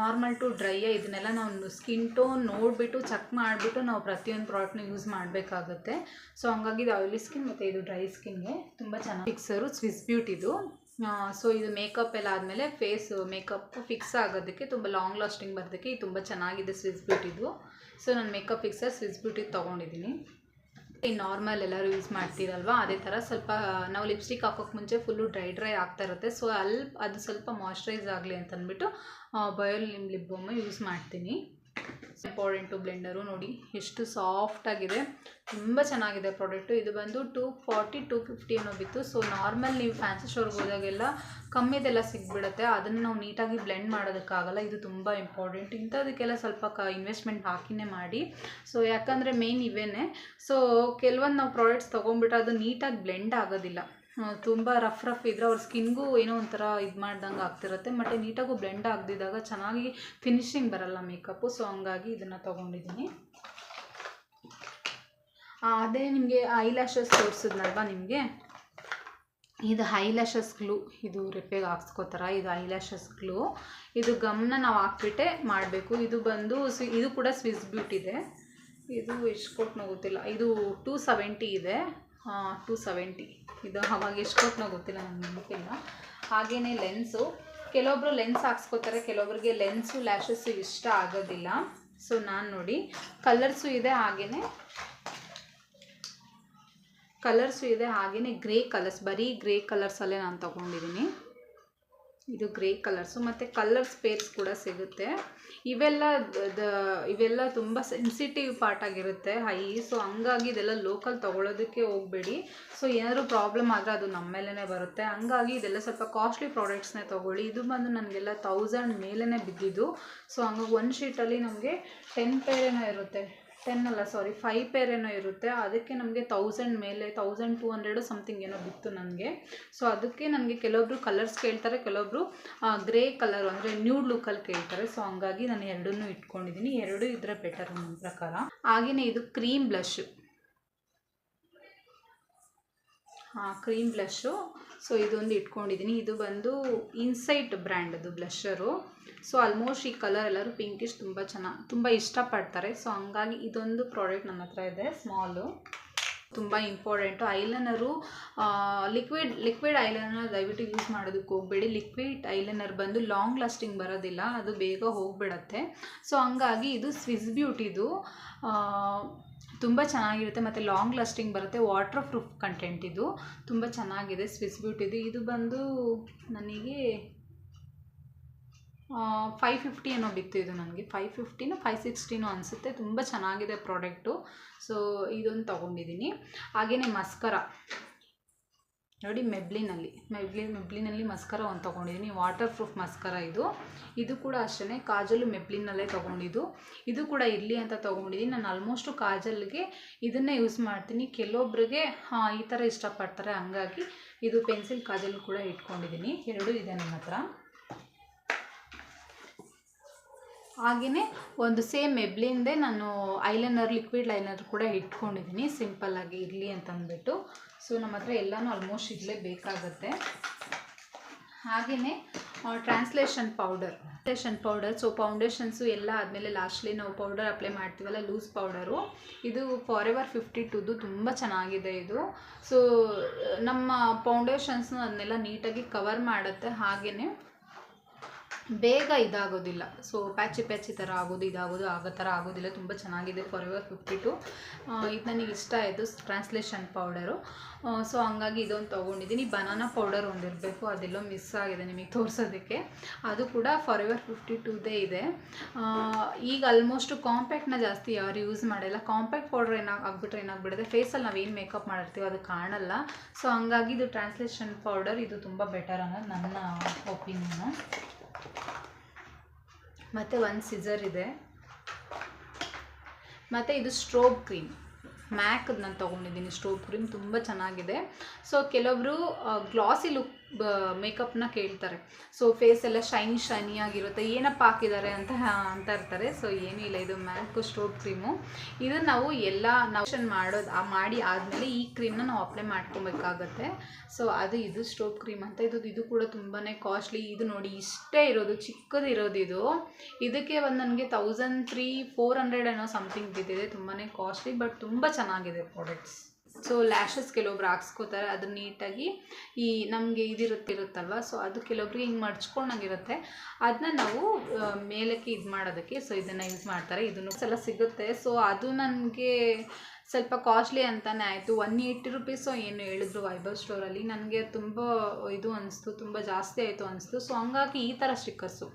ನಾರ್ಮಲ್ ಟು ಡ್ರೈಯೇ ಇದನ್ನೆಲ್ಲ ನಾವು ಸ್ಕಿನ್ ಟೋನ್ ನೋಡಿಬಿಟ್ಟು ಚೆಕ್ ಮಾಡಿಬಿಟ್ಟು ನಾವು ಪ್ರತಿಯೊಂದು ಪ್ರಾಡಕ್ಟ್ನ ಯೂಸ್ ಮಾಡಬೇಕಾಗುತ್ತೆ. ಸೊ ಹಂಗಾಗಿ ಇದು ಆಯಿಲಿ ಸ್ಕಿನ್ ಮತ್ತು ಇದು ಡ್ರೈ ಸ್ಕಿನ್ಗೆ ತುಂಬ ಚೆನ್ನಾಗಿ ಫಿಕ್ಸರು ಸ್ವಿಸ್ ಬ್ಯೂಟಿದು ಸೊ ಇದು. ಮೇಕಪ್ ಎಲ್ಲ ಆದಮೇಲೆ ಫೇಸ್ ಮೇಕಪ್ ಫಿಕ್ಸ್ ಆಗೋದಕ್ಕೆ ತುಂಬ ಲಾಂಗ್ ಲಾಸ್ಟಿಂಗ್ ಬರೋದಕ್ಕೆ ಇದು ತುಂಬ ಚೆನ್ನಾಗಿದೆ ಸ್ವಿಸ್ ಬ್ಯೂಟಿದು ಸೊ ನಾನು ಮೇಕಪ್ ಫಿಕ್ಸರ್ ಸ್ವಿಸ್ ತೊಗೊಂಡಿದ್ದೀನಿ. ಈ ನಾರ್ಮಲ್ ಎಲ್ಲರೂ ಯೂಸ್ ಮಾಡ್ತೀರಲ್ವ? ಅದೇ ಥರ ಸ್ವಲ್ಪ, ನಾವು ಲಿಪ್ಸ್ಟಿಕ್ ಹಾಕೋಕ್ಕೆ ಮುಂಚೆ ಫುಲ್ಲು ಡ್ರೈ ಡ್ರೈ ಆಗ್ತಾ ಇರುತ್ತೆ. ಸೊ ಅಲ್ಲಿ ಅದು ಸ್ವಲ್ಪ ಮಾಯ್ಶ್ಚರೈಸ್ ಆಗಲಿ ಅಂತಂದ್ಬಿಟ್ಟು ಬಯೋಲ್ ನಿಮ್ ಲಿಪ್ ಬಾಮ್ ಯೂಸ್ ಮಾಡ್ತೀನಿ. ಇಂಪಾರ್ಟೆಂಟು ಬ್ಲೆಂಡರು ನೋಡಿ, ಎಷ್ಟು ಸಾಫ್ಟಾಗಿದೆ ತುಂಬ ಚೆನ್ನಾಗಿದೆ ಪ್ರಾಡಕ್ಟು ಇದು ಬಂದು ಟೂ ಫಾರ್ಟಿ ಟೂ ಫಿಫ್ಟಿ ಅನ್ನೋ ಬಿತ್ತು. ಸೊ ನಾರ್ಮಲ್ ನೀವು ಫ್ಯಾನ್ಸಿ ಸ್ಟೋರ್ಗೆ ಹೋದಾಗೆಲ್ಲ ಕಮ್ಮಿದೆಲ್ಲ ಸಿಗ್ಬಿಡುತ್ತೆ. ಅದನ್ನು ನಾವು ನೀಟಾಗಿ ಬ್ಲೆಂಡ್ ಮಾಡೋದಕ್ಕಾಗಲ್ಲ. ಇದು ತುಂಬ ಇಂಪಾರ್ಟೆಂಟ್ ಇಂಥದಕ್ಕೆಲ್ಲ ಸ್ವಲ್ಪ ಕ ಇನ್ವೆಸ್ಟ್ಮೆಂಟ್ ಹಾಕಿನೇ ಮಾಡಿ. ಸೊ ಯಾಕಂದರೆ ಮೇಯ್ನ್ ಇವೇನೆ. ಸೊ ಕೆಲವೊಂದು ನಾವು ಪ್ರಾಡಕ್ಟ್ಸ್ ತೊಗೊಂಡ್ಬಿಟ್ರೆ ಅದು ನೀಟಾಗಿ ಬ್ಲೆಂಡ್ ಆಗೋದಿಲ್ಲ. ತುಂಬ ರಫ್ ರಫ್ ಇದ್ದರೆ ಅವ್ರ ಸ್ಕಿನ್ಗೂ ಏನೋ ಒಂಥರ ಇದು ಮಾಡ್ದಂಗೆ ಆಗ್ತಿರುತ್ತೆ. ಮತ್ತು ನೀಟಾಗೂ ಬ್ಲೆಂಡ್ ಆಗದಿದ್ದಾಗ ಚೆನ್ನಾಗಿ ಫಿನಿಶಿಂಗ್ ಬರಲ್ಲ ಮೇಕಪ್ಪು ಸೊ ಹಂಗಾಗಿ ಇದನ್ನು ತೊಗೊಂಡಿದ್ದೀನಿ ಅದೇ ನಿಮಗೆ ಐ ಲ್ಯಾಶಸ್ ತೋರಿಸಿದ್ನಲ್ವ ನಿಮಗೆ? ಇದು ಐ ಲ್ಯಾಶಸ್ ಗ್ಲೂ ಇದು ರೆಪ್ಪೆಗೆ ಹಾಕ್ಸ್ಕೋತಾರ, ಇದು ಐ ಲ್ಯಾಶಸ್ ಗ್ಲೂ ಇದು ಗಮ್ನ ನಾವು ಹಾಕ್ಬಿಟ್ಟೆ ಮಾಡಬೇಕು. ಇದು ಬಂದು ಇದು ಕೂಡ ಸ್ವಿಸ್ ಬ್ಯೂಟಿ ಇದೆ. ಇದು ಎಷ್ಟು ಕೊಟ್ಟು ಗೊತ್ತಿಲ್ಲ. ಇದು ಟೂ ಸೆವೆಂಟಿ ಇದೆ. ಟೂ ಸೆವೆಂಟಿ ಇದು ಅವಾಗ ಎಷ್ಟು ಕೊಟ್ಟನೋ ಗೊತ್ತಿಲ್ಲ ನನಗೆ ನೆನಪಿಲ್ಲ. ಹಾಗೆಯೇ ಲೆನ್ಸು ಕೆಲವೊಬ್ರು ಲೆನ್ಸ್ ಹಾಕ್ಸ್ಕೊತಾರೆ, ಕೆಲವೊಬ್ರಿಗೆ ಲೆನ್ಸು ಲ್ಯಾಶಸ್ಸು ಇಷ್ಟ ಆಗೋದಿಲ್ಲ. ಸೊ ನಾನು ನೋಡಿ. ಕಲರ್ಸು ಇದೆ ಹಾಗೆಯೇ ಕಲರ್ಸು ಇದೆ ಹಾಗೆಯೇ ಗ್ರೇ ಕಲರ್ಸ್ ಬರೀ ಗ್ರೇ ಕಲರ್ಸಲ್ಲೇ ನಾನು ತೊಗೊಂಡಿದ್ದೀನಿ ಇದು ಗ್ರೇ ಕಲರ್ಸು ಮತ್ತು ಕಲರ್ಸ್ ಪೇರ್ಸ್ ಕೂಡ ಸಿಗುತ್ತೆ. ಇವೆಲ್ಲ ದ ಇವೆಲ್ಲ ತುಂಬ ಸೆನ್ಸಿಟಿವ್ ಪಾರ್ಟ್ ಆಗಿರುತ್ತೆ ಹೈ. ಸೊ ಹಂಗಾಗಿ ಇದೆಲ್ಲ ಲೋಕಲ್ ತೊಗೊಳೋದಕ್ಕೆ ಹೋಗಬೇಡಿ. ಸೊ ಏನಾದರೂ ಪ್ರಾಬ್ಲಮ್ ಆದರೆ ಅದು ನಮ್ಮ ಮೇಲೇ ಬರುತ್ತೆ. ಹಂಗಾಗಿ ಇದೆಲ್ಲ ಸ್ವಲ್ಪ ಕಾಸ್ಟ್ಲಿ ಪ್ರಾಡಕ್ಟ್ಸ್ನೇ ತೊಗೊಳ್ಳಿ. ಇದು ಬಂದು ನನಗೆಲ್ಲ ತೌಸಂಡ್ ಮೇಲೇ ಬಿದ್ದಿದ್ದು. ಸೊ ಹಂಗಾಗಿ ಒಂದು ಶೀಟಲ್ಲಿ ನಮಗೆ ಟೆನ್ ಪೇರೇನೋ ಇರುತ್ತೆ. ಟೆನ್ ಅಲ್ಲ ಸಾರಿ ಫೈವ್ ಪೇರ್ ಏನೋ ಇರುತ್ತೆ. ಅದಕ್ಕೆ ನಮಗೆ ತೌಸಂಡ್ ಮೇಲೆ ತೌಸಂಡ್ ಟೂ ಹಂಡ್ರೆಡು ಸಮಥಿಂಗ್ ಏನೋ ಬಿತ್ತು ನನಗೆ. ಸೊ ಅದಕ್ಕೆ ನನಗೆ ಕೆಲವೊಬ್ರು ಕಲರ್ಸ್ ಕೇಳ್ತಾರೆ, ಕೆಲವೊಬ್ರು ಗ್ರೇ ಕಲರ್ ಅಂದರೆ ನ್ಯೂಡ್ ಲುಕ್ಕಲ್ಲಿ ಕೇಳ್ತಾರೆ. ಸೊ ಹಂಗಾಗಿ ನಾನು ಎರಡನ್ನೂ ಇಟ್ಕೊಂಡಿದ್ದೀನಿ. ಎರಡು ಇದ್ರೆ ಬೆಟರ್ ನನ್ನ ಪ್ರಕಾರ. ಹಾಗೆಯೇ ಇದು ಕ್ರೀಮ್ ಬ್ಲಷ್ ಹಾಂ ಕ್ರೀಮ್ ಬ್ಲಷು ಸೊ ಇದೊಂದು ಇಟ್ಕೊಂಡಿದ್ದೀನಿ ಇದು ಬಂದು ಇನ್ಸೈಟ್ ಬ್ರ್ಯಾಂಡದು ಬ್ಲಷರು ಸೊ ಆಲ್ಮೋಸ್ಟ್ ಈ ಕಲರ್ ಎಲ್ಲರೂ ಪಿಂಕಿಶ್ ತುಂಬ ಚೆನ್ನಾಗಿ ತುಂಬ ಇಷ್ಟಪಡ್ತಾರೆ. ಸೊ ಹಂಗಾಗಿ ಇದೊಂದು ಪ್ರಾಡಕ್ಟ್ ನನ್ನ ಹತ್ರ ಇದೆ ಸ್ಮಾಲು ತುಂಬ important eyeliner liquid liquid eyeliner ದಯವಿಟ್ಟು ಯೂಸ್ ಮಾಡೋದಕ್ಕೆ ಹೋಗಬೇಡಿ. ಲಿಕ್ವಿಡ್ ಐಲೈನರ್ ಬಂದು ಲಾಂಗ್ ಲಾಸ್ಟಿಂಗ್ ಬರೋದಿಲ್ಲ. ಅದು ಬೇಗ ಹೋಗಿಬಿಡತ್ತೆ. ಸೊ ಹಂಗಾಗಿ ಇದು ಸ್ವಿಸ್ ಬ್ಯೂಟಿದು ತುಂಬ ಚೆನ್ನಾಗಿರುತ್ತೆ. ಮತ್ತು ಲಾಂಗ್ ಲಾಸ್ಟಿಂಗ್ ಬರುತ್ತೆ. ವಾಟರ್ ಪ್ರೂಫ್ ಕಂಟೆಂಟ್ ಇದು. ತುಂಬ ಚೆನ್ನಾಗಿದೆ. ಸ್ವಿಸ್ ಬ್ಯೂಟಿದು ಇದು. ಬಂದು ನನಗೆ ಫೈವ್ ಫಿಫ್ಟಿ ಏನೋ ಬಿತ್ತು ಇದು ನನಗೆ. ಫೈವ್ ಫಿಫ್ಟಿನೋ ಫೈವ್ ಸಿಕ್ಸ್ಟಿನೋ ಅನಿಸುತ್ತೆ. ತುಂಬ ಚೆನ್ನಾಗಿದೆ ಪ್ರಾಡಕ್ಟು ಸೊ ಇದೊಂದು ತೊಗೊಂಡಿದ್ದೀನಿ ಹಾಗೆಯೇ ಮಸ್ಕರ ನೋಡಿ ಮೆಬ್ಲಿನಲ್ಲಿ, ಮೆಬ್ಲಿ, ಮೆಬ್ಲಿನಲ್ಲಿ ಮಸ್ಕರ ಒಂದು ತೊಗೊಂಡಿದ್ದೀನಿ. ವಾಟರ್ ಪ್ರೂಫ್ ಮಸ್ಕರ ಇದು. ಇದು ಕೂಡ ಅಷ್ಟೇ ಕಾಜಲು ಮೆಬ್ಲಿನಲ್ಲೇ ತೊಗೊಂಡಿದ್ದು. ಇದು ಕೂಡ ಇರಲಿ ಅಂತ ತೊಗೊಂಡಿದ್ದೀನಿ. ನಾನು ಆಲ್ಮೋಸ್ಟು ಕಾಜಲ್ಗೆ ಇದನ್ನೇ ಯೂಸ್ ಮಾಡ್ತೀನಿ. ಕೆಲವೊಬ್ರಿಗೆ ಈ ಥರ ಇಷ್ಟಪಡ್ತಾರೆ. ಹಂಗಾಗಿ ಇದು ಪೆನ್ಸಿಲ್ ಕಾಜಲ್ ಕೂಡ ಇಟ್ಕೊಂಡಿದ್ದೀನಿ. ಎರಡೂ ಇದೆ ನನ್ನ ಹತ್ರ. ಹಾಗೆಯೇ ಒಂದು ಸೇಮ್ ಮೆಬ್ಲಿಂದೇ ನಾನು ಐಲೈನರ್ ಲಿಕ್ವಿಡ್ ಲೈನರ್ ಕೂಡ ಇಟ್ಕೊಂಡಿದ್ದೀನಿ. ಸಿಂಪಲ್ಲಾಗಿ ಇರಲಿ ಅಂತ ಅಂದ್ಬಿಟ್ಟು ಸೊ ನಮ್ಮ ಹತ್ರ ಎಲ್ಲನೂ ಆಲ್ಮೋಸ್ಟ್ ಇರಲೇ ಬೇಕಾಗುತ್ತೆ. ಹಾಗೆಯೇ translation powder translation powder so foundations ಎಲ್ಲ ಆದಮೇಲೆ ಲಾಸ್ಟ್ಲಿ ನಾವು ಪೌಡರ್ ಅಪ್ಲೈ ಮಾಡ್ತೀವಲ್ಲ ಲೂಸ್ ಪೌಡರು ಇದು ಫಾರ್ ಎವರ್ ಫಿಫ್ಟಿ ಟೂದು ತುಂಬ ಚೆನ್ನಾಗಿದೆ ಇದು. ಸೊ ನಮ್ಮ ಫೌಂಡೇಶನ್ಸ್ನ ಅದನ್ನೆಲ್ಲ ನೀಟಾಗಿ ಕವರ್ ಮಾಡುತ್ತೆ ಹಾಗೆಯೇ ಬೇಗ ಇದಾಗೋದಿಲ್ಲ. ಸೊ ಪ್ಯಾಚಿ ಪ್ಯಾಚಿ ಥರ ಆಗೋದು, ಇದಾಗೋದು, ಆಗೋ ಥರ ಆಗೋದಿಲ್ಲ. ತುಂಬ ಚೆನ್ನಾಗಿದೆ ಫಾರ್ ಎವರ್ ಫಿಫ್ಟಿ ಟು ಇದು ನನಗೆ ಇಷ್ಟ ಆಯಿತು ಟ್ರಾನ್ಸ್ಲೇಷನ್ ಪೌಡರು ಸೊ ಹಂಗಾಗಿ ಇದೊಂದು ತೊಗೊಂಡಿದ್ದೀನಿ. ಬನಾನಾ ಪೌಡರ್ ಒಂದಿರಬೇಕು ಅದೆಲ್ಲೋ ಮಿಸ್ ಆಗಿದೆ ನಿಮಗೆ ತೋರಿಸೋದಕ್ಕೆ. ಅದು ಕೂಡ ಫಾರ್ ಎವರ್ ಫಿಫ್ಟಿ ಟೂದೇ ಇದೆ. ಈಗ ಆಲ್ಮೋಸ್ಟ್ ಕಾಂಪ್ಯಾಕ್ಟ್ನ ಜಾಸ್ತಿ ಯಾರು ಯೂಸ್ ಮಾಡಿಲ್ಲ. ಕಾಂಪ್ಯಾಕ್ಟ್ ಪೌಡರ್ ಏನಾಗಿ ಆಗ್ಬಿಟ್ರೆ ಏನಾಗ್ಬಿಡುತ್ತೆ? ಫೇಸಲ್ಲಿ ನಾವು ಏನು ಮೇಕಪ್ ಮಾಡಿರ್ತೀವಿ ಅದು ಕಾಣಲ್ಲ. ಸೊ ಹಂಗಾಗಿ ಇದು ಟ್ರಾನ್ಸ್ಲೇಷನ್ ಪೌಡರ್ ಇದು ತುಂಬ ಬೆಟರ್ ಅನ್ನೋದು ನನ್ನ ಒಪಿನಿಯನು ಮತ್ತು ಒಂದು ಸಿಸರ್ ಇದೆ. ಮತ್ತು ಇದು ಸ್ಟ್ರೋಬ್ ಕ್ರೀಮ್ ಮ್ಯಾಕ್ ನಾನು ತೊಗೊಂಡಿದ್ದೀನಿ ಸ್ಟ್ರೋಬ್ ಕ್ರೀಮ್ ತುಂಬ ಚೆನ್ನಾಗಿದೆ. ಸೊ ಕೆಲವೊಬ್ಬರು ಗ್ಲಾಸಿ ಲುಕ್ ಮೇಕಪ್ನ ಕೇಳ್ತಾರೆ. ಸೊ ಫೇಸ್ ಎಲ್ಲ ಶೈನ್ ಶೈನಿ ಆಗಿರುತ್ತೆ. ಏನಪ್ಪ ಹಾಕಿದ್ದಾರೆ ಅಂತ ಅಂತ ಇರ್ತಾರೆ. ಸೊ ಏನೂ ಇಲ್ಲ. ಇದು ಮ್ಯಾಕ್ ಸ್ಟ್ರೋಬ್ ಕ್ರೀಮು. ಇದು ನಾವು ಎಲ್ಲ ನೌಷನ್ ಮಾಡೋದು ಮಾಡಿ ಆದಮೇಲೆ ಈ ಕ್ರೀಮ್ನ ನಾವು ಅಪ್ಲೈ ಮಾಡ್ಕೊಬೇಕಾಗತ್ತೆ. ಸೊ ಅದು ಇದು ಸ್ಟ್ರೋಬ್ ಕ್ರೀಮ್ ಅಂತ. ಇದು ಇದು ಕೂಡ ತುಂಬಾ ಕಾಸ್ಟ್ಲಿ ಇದು ನೋಡಿ ಇಷ್ಟೇ ಇರೋದು. ಚಿಕ್ಕದಿರೋದು ಇದು. ಇದಕ್ಕೆ ಒಂದು ನನಗೆ ತೌಸಂಡ್ ತ್ರೀ ಫೋರ್ ಹಂಡ್ರೆಡ್ ಏನೋ ಸಮಥಿಂಗ್ ಬಿದ್ದಿದೆ. ತುಂಬಾ ಕಾಸ್ಟ್ಲಿ ಬಟ್ ತುಂಬ ಚೆನ್ನಾಗಿದೆ ಪ್ರಾಡಕ್ಟ್ಸ್ ಸೊ ಲ್ಯಾಶಸ್ ಕೆಲವೊಬ್ರು ಹಾಕ್ಸ್ಕೋತಾರೆ ಅದು ನೀಟಾಗಿ ಈ ನಮಗೆ ಇದಿರುತ್ತೆ ಇರುತ್ತಲ್ವ ಸೊ ಅದು ಕೆಲವೊಬ್ರಿಗೆ ಹಿಂಗೆ ಮಡ್ಚ್ಕೊಂಡಂಗಿರುತ್ತೆ. ಅದನ್ನ ನಾವು ಮೇಲಕ್ಕೆ ಇದು ಮಾಡೋದಕ್ಕೆ ಸೊ ಇದನ್ನು ಯೂಸ್ ಮಾಡ್ತಾರೆ. ಇದನ್ನು ಸಲ ಸಿಗುತ್ತೆ. ಸೊ ಅದು ನನಗೆ ಸ್ವಲ್ಪ ಕಾಸ್ಟ್ಲಿ ಅಂತಲೇ ಆಯಿತು. ಒನ್ ಏಯ್ಟಿ ರುಪೀಸು ಏನು ಹೇಳಿದ್ರು ವೈಭವ್ ಸ್ಟೋರಲ್ಲಿ ನನಗೆ ತುಂಬ ಇದು ಅನಿಸ್ತು, ತುಂಬ ಜಾಸ್ತಿ ಆಯಿತು ಅನಿಸ್ತು. ಸೊ ಹಂಗಾಗಿ ಈ ಥರ ಸ್ಟಿಕ್ಕರ್ಸು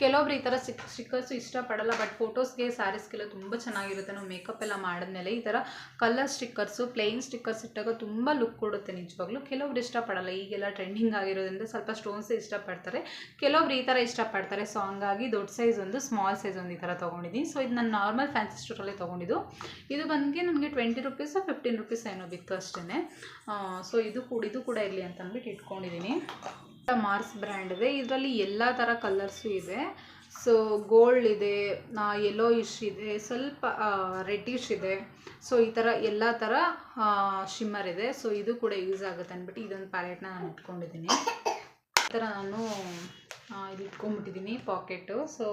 ಕೆಲವೊಬ್ರು ಈ ಥರ ಸ್ಟಿಕ್ ಸ್ಟಿಕ್ಕರ್ಸು ಇಷ್ಟಪಡಲ್ಲ ಬಟ್ ಫೋಟೋಸ್ಗೆ ಸ್ಯಾರೀಸ್ಗೆಲ್ಲ ತುಂಬ ಚೆನ್ನಾಗಿರುತ್ತೆ. ನಾವು ಮೇಕಪ್ ಎಲ್ಲ ಮಾಡಿದ್ಮೇಲೆ ಈ ಥರ ಕಲರ್ ಸ್ಟಿಕ್ಕರ್ಸು ಪ್ಲೇನ್ ಸ್ಟಿಕ್ಕರ್ಸ್ ಇಟ್ಟಾಗ ತುಂಬ ಲುಕ್ ಕೊಡುತ್ತೆ ನಿಜವಾಗ್ಲೂ. ಕೆಲವೊಬ್ರು ಇಷ್ಟಪಡಲ್ಲ, ಈಗೆಲ್ಲ ಟ್ರೆಂಡಿಂಗ್ ಆಗಿರೋದ್ರಿಂದ ಸ್ವಲ್ಪ ಸ್ಟೋನ್ಸ್ ಇಷ್ಟಪಡ್ತಾರೆ. ಕೆಲವೊಬ್ರು ಈ ಥರ ಇಷ್ಟಪಡ್ತಾರೆ. ಸೊ ಹಂಗಾಗಿ ದೊಡ್ಡ ಸೈಜ್ ಒಂದು ಸ್ಮಾಲ್ ಸೈಜ್ ಒಂದು ಈ ಥರ ತೊಗೊಂಡಿದ್ದೀನಿ. ಸೊ ಇದು ನಾನು ನಾರ್ಮಲ್ ಫ್ಯಾನ್ಸಿ ಸ್ಟೋರಲ್ಲೇ ತೊಗೊಂಡಿದ್ದು. ಇದು ಬಂದು ನನಗೆ ಟ್ವೆಂಟಿ ರುಪೀಸ್ ಫಿಫ್ಟೀನ್ ರುಪೀಸ್ ಏನೋ ಬಿತ್ತು ಅಷ್ಟೇ ಸೊ ಇದು ಕೂಡ ಇದು ಕೂಡ ಇರಲಿ ಅಂತ ಅಂದ್ಬಿಟ್ಟು ಇಟ್ಕೊಂಡಿದ್ದೀನಿ ಮಾರ್ಸ್ ಬ್ರ್ಯಾಂಡ್ ಇದೆ. ಇದರಲ್ಲಿ ಎಲ್ಲ ಥರ ಕಲರ್ಸು ಇದೆ. ಸೊ ಗೋಲ್ಡ್ ಇದೆ ಯೆಲ್ಲೋ ಇಶ್ ಇದೆ, ಸ್ವಲ್ಪ ರೆಡ್ಡಿಶ್ ಇದೆ. ಸೊ ಈ ಥರ ಎಲ್ಲ ಥರ ಶಿಮ್ಮರ್ ಇದೆ. ಸೊ ಇದು ಕೂಡ ಯೂಸ್ ಆಗುತ್ತೆ ಅಂದ್ಬಿಟ್ಟು ಇದೊಂದು ಪ್ಯಾಲೆಟ್ನ ನಾನು ಇಟ್ಕೊಂಡಿದ್ದೀನಿ ಈ ಥರ ನಾನು ಇದು ಇಟ್ಕೊಂಡ್ಬಿಟ್ಟಿದ್ದೀನಿ ಪಾಕೆಟು. ಸೊ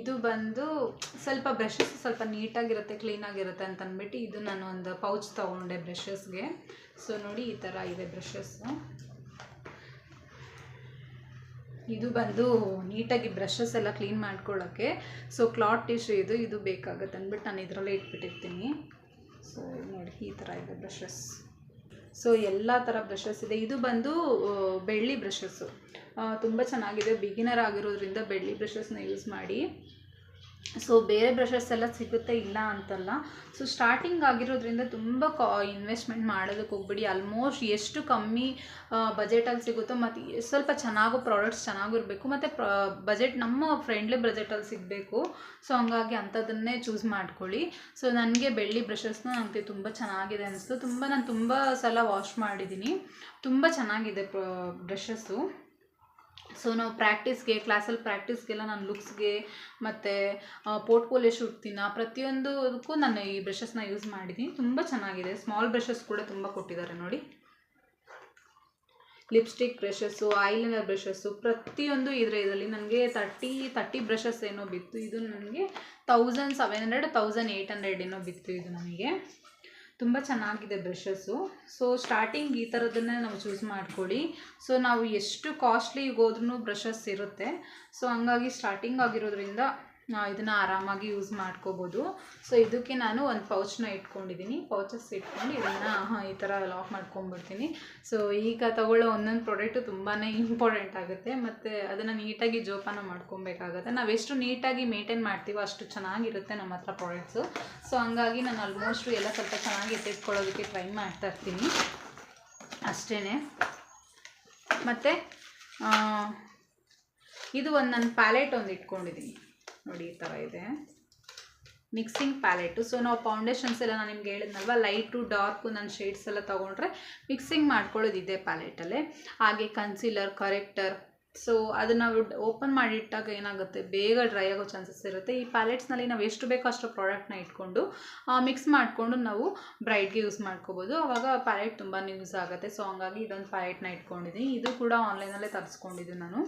ಇದು ಬಂದು ಸ್ವಲ್ಪ ಬ್ರಷಸ್ ಸ್ವಲ್ಪ ನೀಟಾಗಿರುತ್ತೆ ಕ್ಲೀನಾಗಿರುತ್ತೆ ಅಂತ ಅಂದ್ಬಿಟ್ಟು ಇದು ನಾನು ಒಂದು ಪೌಚ್ ತೊಗೊಂಡೆ ಬ್ರಷಸ್ಗೆ ಸೊ ನೋಡಿ ಈ ಥರ ಇದೆ ಬ್ರಷಸ್ಸು ಇದು ಬಂದು ನೀಟಾಗಿ ಬ್ರಷಸ್ ಎಲ್ಲ ಕ್ಲೀನ್ ಮಾಡ್ಕೊಳ್ಳೋಕ್ಕೆ ಸೊ ಕ್ಲಾತ್ ಟಿಶ್ಯೂ ಇದು ಇದು ಬೇಕಾಗುತ್ತೆ ಅಂದ್ಬಿಟ್ಟು ನಾನು ಇದರಲ್ಲೇ ಇಟ್ಬಿಟ್ಟಿರ್ತೀನಿ. ಸೊ ನೋಡಿ ಈ ಥರ ಇದೆ ಬ್ರಷಸ್ ಸೊ ಎಲ್ಲ ಥರ ಬ್ರಷಸ್ ಇದೆ. ಇದು ಬಂದು ಬೆಳ್ಳಿ ಬ್ರಷಸ್ಸು ತುಂಬ ಚೆನ್ನಾಗಿದೆ. ಬಿಗಿನರ್ ಆಗಿರೋದ್ರಿಂದ ಬೆಳ್ಳಿ ಬ್ರಷಸ್ನ ಯೂಸ್ ಮಾಡಿ. ಸೊ ಬೇರೆ ಬ್ರಷಸ್ ಎಲ್ಲ ಸಿಗುತ್ತೆ ಇಲ್ಲ ಅಂತಲ್ಲ. ಸೊ ಸ್ಟಾರ್ಟಿಂಗ್ ಆಗಿರೋದ್ರಿಂದ ತುಂಬ ಕಾ ಇನ್ವೆಸ್ಟ್ಮೆಂಟ್ ಮಾಡೋದಕ್ಕೆ ಹೋಗ್ಬಿಡಿ. ಆಲ್ಮೋಸ್ಟ್ ಎಷ್ಟು ಕಮ್ಮಿ ಬಜೆಟಲ್ಲಿ ಸಿಗುತ್ತೋ ಮತ್ತು ಸ್ವಲ್ಪ ಚೆನ್ನಾಗೂ ಪ್ರಾಡಕ್ಟ್ಸ್ ಚೆನ್ನಾಗಿರಬೇಕು. ಮತ್ತು ಪ್ರ ಬಜೆಟ್ ನಮ್ಮ ಫ್ರೆಂಡ್ಲಿ ಬಜೆಟಲ್ಲಿ ಸಿಗಬೇಕು. ಸೊ ಹಂಗಾಗಿ ಅಂಥದ್ದನ್ನೇ ಚೂಸ್ ಮಾಡ್ಕೊಳ್ಳಿ. ಸೊ ನನಗೆ ಬೆಳ್ಳಿ ಬ್ರಷಸ್ನ ನನಗೆ ತುಂಬ ಚೆನ್ನಾಗಿದೆ ಅನಿಸ್ತು. ತುಂಬ ನಾನು ತುಂಬ ಸಲ ವಾಶ್ ಮಾಡಿದ್ದೀನಿ. ತುಂಬ ಚೆನ್ನಾಗಿದೆ ಬ್ರಷಸ್ಸು ಸೊ ನಾವು ಪ್ರಾಕ್ಟೀಸ್ಗೆ ಕ್ಲಾಸಲ್ಲಿ ಪ್ರಾಕ್ಟೀಸ್ಗೆಲ್ಲ ನಾನು ಲುಕ್ಸ್ಗೆ ಮತ್ತು ಪೋರ್ಟ್ಫೋಲಿಯೋ ಶೂಟ್ತಿನ ಪ್ರತಿಯೊಂದಕ್ಕೂ ನಾನು ಈ ಬ್ರಷಸ್ನ ಯೂಸ್ ಮಾಡಿದ್ದೀನಿ ತುಂಬ ಚೆನ್ನಾಗಿದೆ. ಸ್ಮಾಲ್ ಬ್ರಷಸ್ ಕೂಡ ತುಂಬ ಕೊಟ್ಟಿದ್ದಾರೆ ನೋಡಿ. ಲಿಪ್ಸ್ಟಿಕ್ ಬ್ರಷಸ್ಸು ಐಲೈನರ್ ಬ್ರಷಸ್ಸು ಪ್ರತಿಯೊಂದು ಇದರ ಇದರಲ್ಲಿ ನನಗೆ ತರ್ಟಿ ತರ್ಟಿ ಬ್ರಷಸ್ ಏನೋ ಬಿತ್ತು. ಇದು ನನಗೆ thousand seven hundred thousand eight hundred ಏನೋ ಬಿತ್ತು ಇದು ನನಗೆ ತುಂಬ ಚೆನ್ನಾಗಿದೆ ಬ್ರಷಸ್ಸು. ಸೊ ಸ್ಟಾರ್ಟಿಂಗ್ ಈ ಥರದನ್ನೇ ನಾವು ಚೂಸ್ ಮಾಡ್ಕೊಳ್ಳಿ. ಸೊ ನಾವು ಎಷ್ಟು ಕಾಸ್ಟ್ಲಿಗೆ ಹೋದ್ರೂ ಬ್ರಷಸ್ ಇರುತ್ತೆ. ಸೊ ಹಂಗಾಗಿ ಸ್ಟಾರ್ಟಿಂಗ್ ಆಗಿರೋದ್ರಿಂದ ಇದನ್ನು ಆರಾಮಾಗಿ ಯೂಸ್ ಮಾಡ್ಕೋಬೋದು. ಸೊ ಇದಕ್ಕೆ ನಾನು ಒಂದು ಪೌಚ್ನ ಇಟ್ಕೊಂಡಿದ್ದೀನಿ ಪೌಚಸ್ ಇಟ್ಕೊಂಡು ಇದನ್ನು ಈ ಥರ ಲಾಕ್ ಮಾಡ್ಕೊಂಡ್ಬಿಡ್ತೀನಿ. ಸೊ ಈಗ ತಗೊಳ್ಳೋ ಒಂದೊಂದು ಪ್ರಾಡಕ್ಟು ತುಂಬಾ ಇಂಪಾರ್ಟೆಂಟ್ ಆಗುತ್ತೆ. ಮತ್ತು ಅದನ್ನು ನೀಟಾಗಿ ಜೋಪಾನ ಮಾಡ್ಕೊಬೇಕಾಗುತ್ತೆ. ನಾವು ಎಷ್ಟು ನೀಟಾಗಿ ಮೇಂಟೈನ್ ಮಾಡ್ತೀವೋ ಅಷ್ಟು ಚೆನ್ನಾಗಿರುತ್ತೆ ನಮ್ಮ ಹತ್ರ ಪ್ರಾಡಕ್ಟ್ಸು ಸೊ ಹಂಗಾಗಿ ನಾನು ಆಲ್ಮೋಸ್ಟು ಎಲ್ಲ ಸ್ವಲ್ಪ ಚೆನ್ನಾಗಿ ಎತ್ತಿಟ್ಕೊಳ್ಳೋದಕ್ಕೆ ಟ್ರೈ ಮಾಡ್ತಾ ಇರ್ತೀನಿ. ಅಷ್ಟೇ ಮತ್ತು ಇದು ಒಂದು ನನ್ನ ಪ್ಯಾಲೆಟ್ ಒಂದು ಇಟ್ಕೊಂಡಿದ್ದೀನಿ ನೋಡಿ ಈ ಥರ ಇದೆ. ಮಿಕ್ಸಿಂಗ್ ಪ್ಯಾಲೆಟು ಸೊ ನಾವು ಫೌಂಡೇಶನ್ಸ್ ಎಲ್ಲ ನಾನು ನಿಮ್ಗೆ ಹೇಳಿದ್ನಲ್ವ ಲೈಟು ಡಾರ್ಕು ನನ್ನ ಶೇಡ್ಸ್ ಎಲ್ಲ ತೊಗೊಂಡ್ರೆ ಮಿಕ್ಸಿಂಗ್ ಮಾಡ್ಕೊಳ್ಳೋದು ಇದೇ ಪ್ಯಾಲೆಟಲ್ಲೇ ಹಾಗೆ ಕನ್ಸೀಲರ್ ಕರೆಕ್ಟರ್ ಸೊ ಅದನ್ನು ಓಪನ್ ಮಾಡಿಟ್ಟಾಗ ಏನಾಗುತ್ತೆ? ಬೇಗ ಡ್ರೈ ಆಗೋ ಚಾನ್ಸಸ್ ಇರುತ್ತೆ. ಈ ಪ್ಯಾಲೆಟ್ಸ್ನಲ್ಲಿ ನಾವು ಎಷ್ಟು ಬೇಕೋ ಅಷ್ಟು ಪ್ರಾಡಕ್ಟ್ನ ಇಟ್ಕೊಂಡು ಮಿಕ್ಸ್ ಮಾಡಿಕೊಂಡು ನಾವು ಬ್ರೈಡ್ಗೆ ಯೂಸ್ ಮಾಡ್ಕೋಬೋದು. ಆವಾಗ ಪ್ಯಾಲೆಟ್ ತುಂಬಾ ಯೂಸ್ ಆಗುತ್ತೆ. ಸೊ ಹಂಗಾಗಿ ಇದೊಂದು ಪ್ಯಾಲೆಟ್ನ ಇಟ್ಕೊಂಡಿದ್ದೀನಿ ಇದು ಕೂಡ ಆನ್ಲೈನಲ್ಲೇ ತರಿಸ್ಕೊಂಡಿದ್ದು ನಾನು.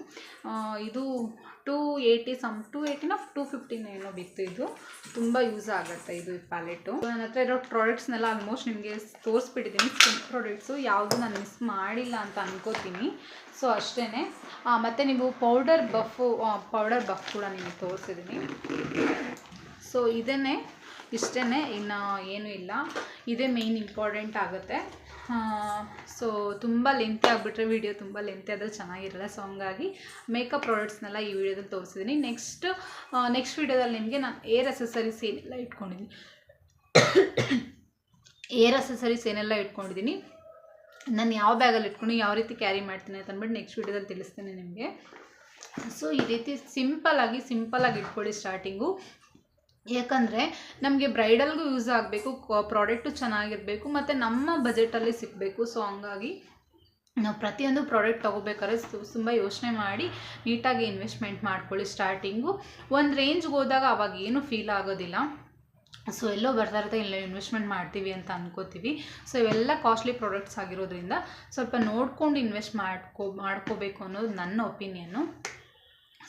ಇದು ಟೂ ಏಯ್ಟಿ ಸಮ್ ಟೂ ಏಯ್ಟಿನ ಟೂ ಫಿಫ್ಟೀನ್ ಏನೋ ಬಿತ್ತು ಇದು. ತುಂಬ ಯೂಸ್ ಆಗುತ್ತೆ ಇದು ಪ್ಯಾಲೆಟು ನನ್ನ ಹತ್ರ ಇರೋ ಪ್ರಾಡಕ್ಟ್ಸ್ನೆಲ್ಲ ಆಲ್ಮೋಸ್ಟ್ ನಿಮಗೆ ತೋರಿಸ್ಬಿಟ್ಟಿದ್ದೀನಿ ಸ್ಕಿನ್ ಪ್ರಾಡಕ್ಟ್ಸು ಯಾವುದು ನಾನು ಮಿಸ್ ಮಾಡಿಲ್ಲ ಅಂತ ಅನ್ಕೋತೀನಿ. ಸೊ ಅಷ್ಟೇ ಮತ್ತು ನೀವು ಪೌಡರ್ ಬಫು ಪೌಡರ್ ಬಫ್ ಕೂಡ ನಿಮಗೆ ತೋರಿಸಿದ್ದೀನಿ ಸೊ ಇದನ್ನೇ ಇಷ್ಟೇ ಇನ್ನು ಏನೂ ಇಲ್ಲ. ಇದೇ ಮೇಯ್ನ್ ಇಂಪಾರ್ಟೆಂಟ್ ಆಗುತ್ತೆ. ಸೊ ತುಂಬ ಲೆಂತಿ ಆಗಿಬಿಟ್ರೆ ವಿಡಿಯೋ ತುಂಬ ಲೆಂತಿ ಆದರೆ ಚೆನ್ನಾಗಿರಲ್ಲ. ಸೊ ಹಂಗಾಗಿ ಮೇಕಪ್ ಪ್ರಾಡಕ್ಟ್ಸ್ನೆಲ್ಲ ಈ ವಿಡಿಯೋದಲ್ಲಿ ತೋರಿಸಿದ್ದೀನಿ ನೆಕ್ಸ್ಟ್ ನೆಕ್ಸ್ಟ್ ವಿಡಿಯೋದಲ್ಲಿ ನಿಮಗೆ ನಾನು ಏರ್ ಅಸೆಸರೀಸ್ ಏನೆಲ್ಲ ಇಟ್ಕೊಂಡಿದ್ದೀನಿ ಏರ್ ಅಸೆಸರೀಸ್ ಏನೆಲ್ಲ ಇಟ್ಕೊಂಡಿದ್ದೀನಿ ನಾನು ಯಾವ ಬ್ಯಾಗಲ್ಲಿ ಇಟ್ಕೊಂಡು ಯಾವ ರೀತಿ ಕ್ಯಾರಿ ಮಾಡ್ತೀನಿ ಅಂತ ಅಂದ್ಬಿಟ್ಟು ನೆಕ್ಸ್ಟ್ ವೀಡಿಯೋದಲ್ಲಿ ತಿಳಿಸ್ತೀನಿ ನಿಮಗೆ. ಸೊ ಈ ರೀತಿ ಸಿಂಪಲ್ಲಾಗಿ ಸಿಂಪಲ್ಲಾಗಿ ಇಟ್ಕೊಳ್ಳಿ ಸ್ಟಾರ್ಟಿಂಗು ಯಾಕಂದರೆ ನಮಗೆ ಬ್ರೈಡಲ್ಗೂ ಯೂಸ್ ಆಗಬೇಕು ಪ್ರಾಡಕ್ಟು ಚೆನ್ನಾಗಿರಬೇಕು, ಮತ್ತು ನಮ್ಮ ಬಜೆಟಲ್ಲಿ ಸಿಗಬೇಕು. ಸೊ ಹಂಗಾಗಿ ನಾವು ಪ್ರತಿಯೊಂದು ಪ್ರಾಡಕ್ಟ್ ತೊಗೋಬೇಕಾದ್ರೆ ತುಂಬ ಯೋಚನೆ ಮಾಡಿ ನೀಟಾಗಿ ಇನ್ವೆಸ್ಟ್ಮೆಂಟ್ ಮಾಡ್ಕೊಳ್ಳಿ ಸ್ಟಾರ್ಟಿಂಗು ಒಂದು ರೇಂಜ್ಗೆ ಹೋದಾಗ ಅವಾಗ ಏನು ಫೀಲ್ ಆಗೋದಿಲ್ಲ. ಸೊ ಎಲ್ಲೋ ಬರ್ತಾ ಇರುತ್ತೆ ಇಲ್ಲ ಇನ್ವೆಸ್ಟ್ಮೆಂಟ್ ಮಾಡ್ತೀವಿ ಅಂತ ಅನ್ಕೋತೀವಿ. ಸೊ ಇವೆಲ್ಲ ಕಾಸ್ಟ್ಲಿ ಪ್ರಾಡಕ್ಟ್ಸ್ ಆಗಿರೋದ್ರಿಂದ ಸ್ವಲ್ಪ ನೋಡ್ಕೊಂಡು ಇನ್ವೆಸ್ಟ್ ಮಾಡ್ಕೋ, ಮಾಡ್ಕೋಬೇಕು ಅನ್ನೋದು ನನ್ನ ಒಪಿನಿಯನ್ನು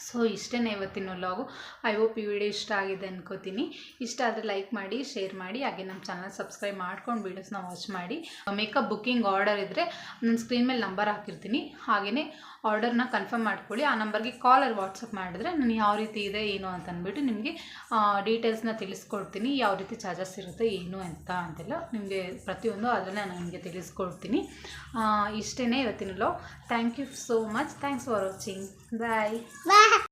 ಸೊ ಇಷ್ಟೇ ಇವತ್ತಿನ ವ್ಲಾಗು ಐ ಹೋಪ್ ಈ ವಿಡಿಯೋ ಇಷ್ಟ ಆಗಿದೆ ಅನ್ಕೋತೀನಿ. ಇಷ್ಟ ಆದರೆ ಲೈಕ್ ಮಾಡಿ ಶೇರ್ ಮಾಡಿ, ಹಾಗೆ ನಮ್ಮ ಚಾನಲ್ ಸಬ್ಸ್ಕ್ರೈಬ್ ಮಾಡ್ಕೊಂಡು ವೀಡಿಯೋಸ್ನ ವಾಚ್ ಮಾಡಿ. ಮೇಕಪ್ ಬುಕ್ಕಿಂಗ್ ಆರ್ಡರ್ ಇದ್ದರೆ ನನ್ನ ಸ್ಕ್ರೀನ್ ಮೇಲೆ ನಂಬರ್ ಹಾಕಿರ್ತೀನಿ. ಹಾಗೆಯೇ ಆರ್ಡರ್ನ ಕನ್ಫರ್ಮ್ ಮಾಡ್ಕೊಳ್ಳಿ. ಆ ನಂಬರ್ಗೆ ಕಾಲ್ ಅಲ್ಲಿ ವಾಟ್ಸಪ್ ಮಾಡಿದ್ರೆ ನಾನು ಯಾವ ರೀತಿ ಇದೆ, ಏನು ಅಂತ ಅಂದ್ಬಿಟ್ಟು ನಿಮಗೆ ಡೀಟೇಲ್ಸ್ನ ತಿಳಿಸ್ಕೊಡ್ತೀನಿ. ಯಾವ ರೀತಿ ಚಾರ್ಜಸ್ ಇರುತ್ತೆ, ಏನು ಅಂತ ಅಂತೆಲ್ಲ ನಿಮಗೆ ಪ್ರತಿಯೊಂದು ಅದನ್ನು ನಾನು ನಿಮಗೆ ತಿಳಿಸ್ಕೊಡ್ತೀನಿ. ಇಷ್ಟೇ ಇವತ್ತಿನ thank you so much thanks for watching bye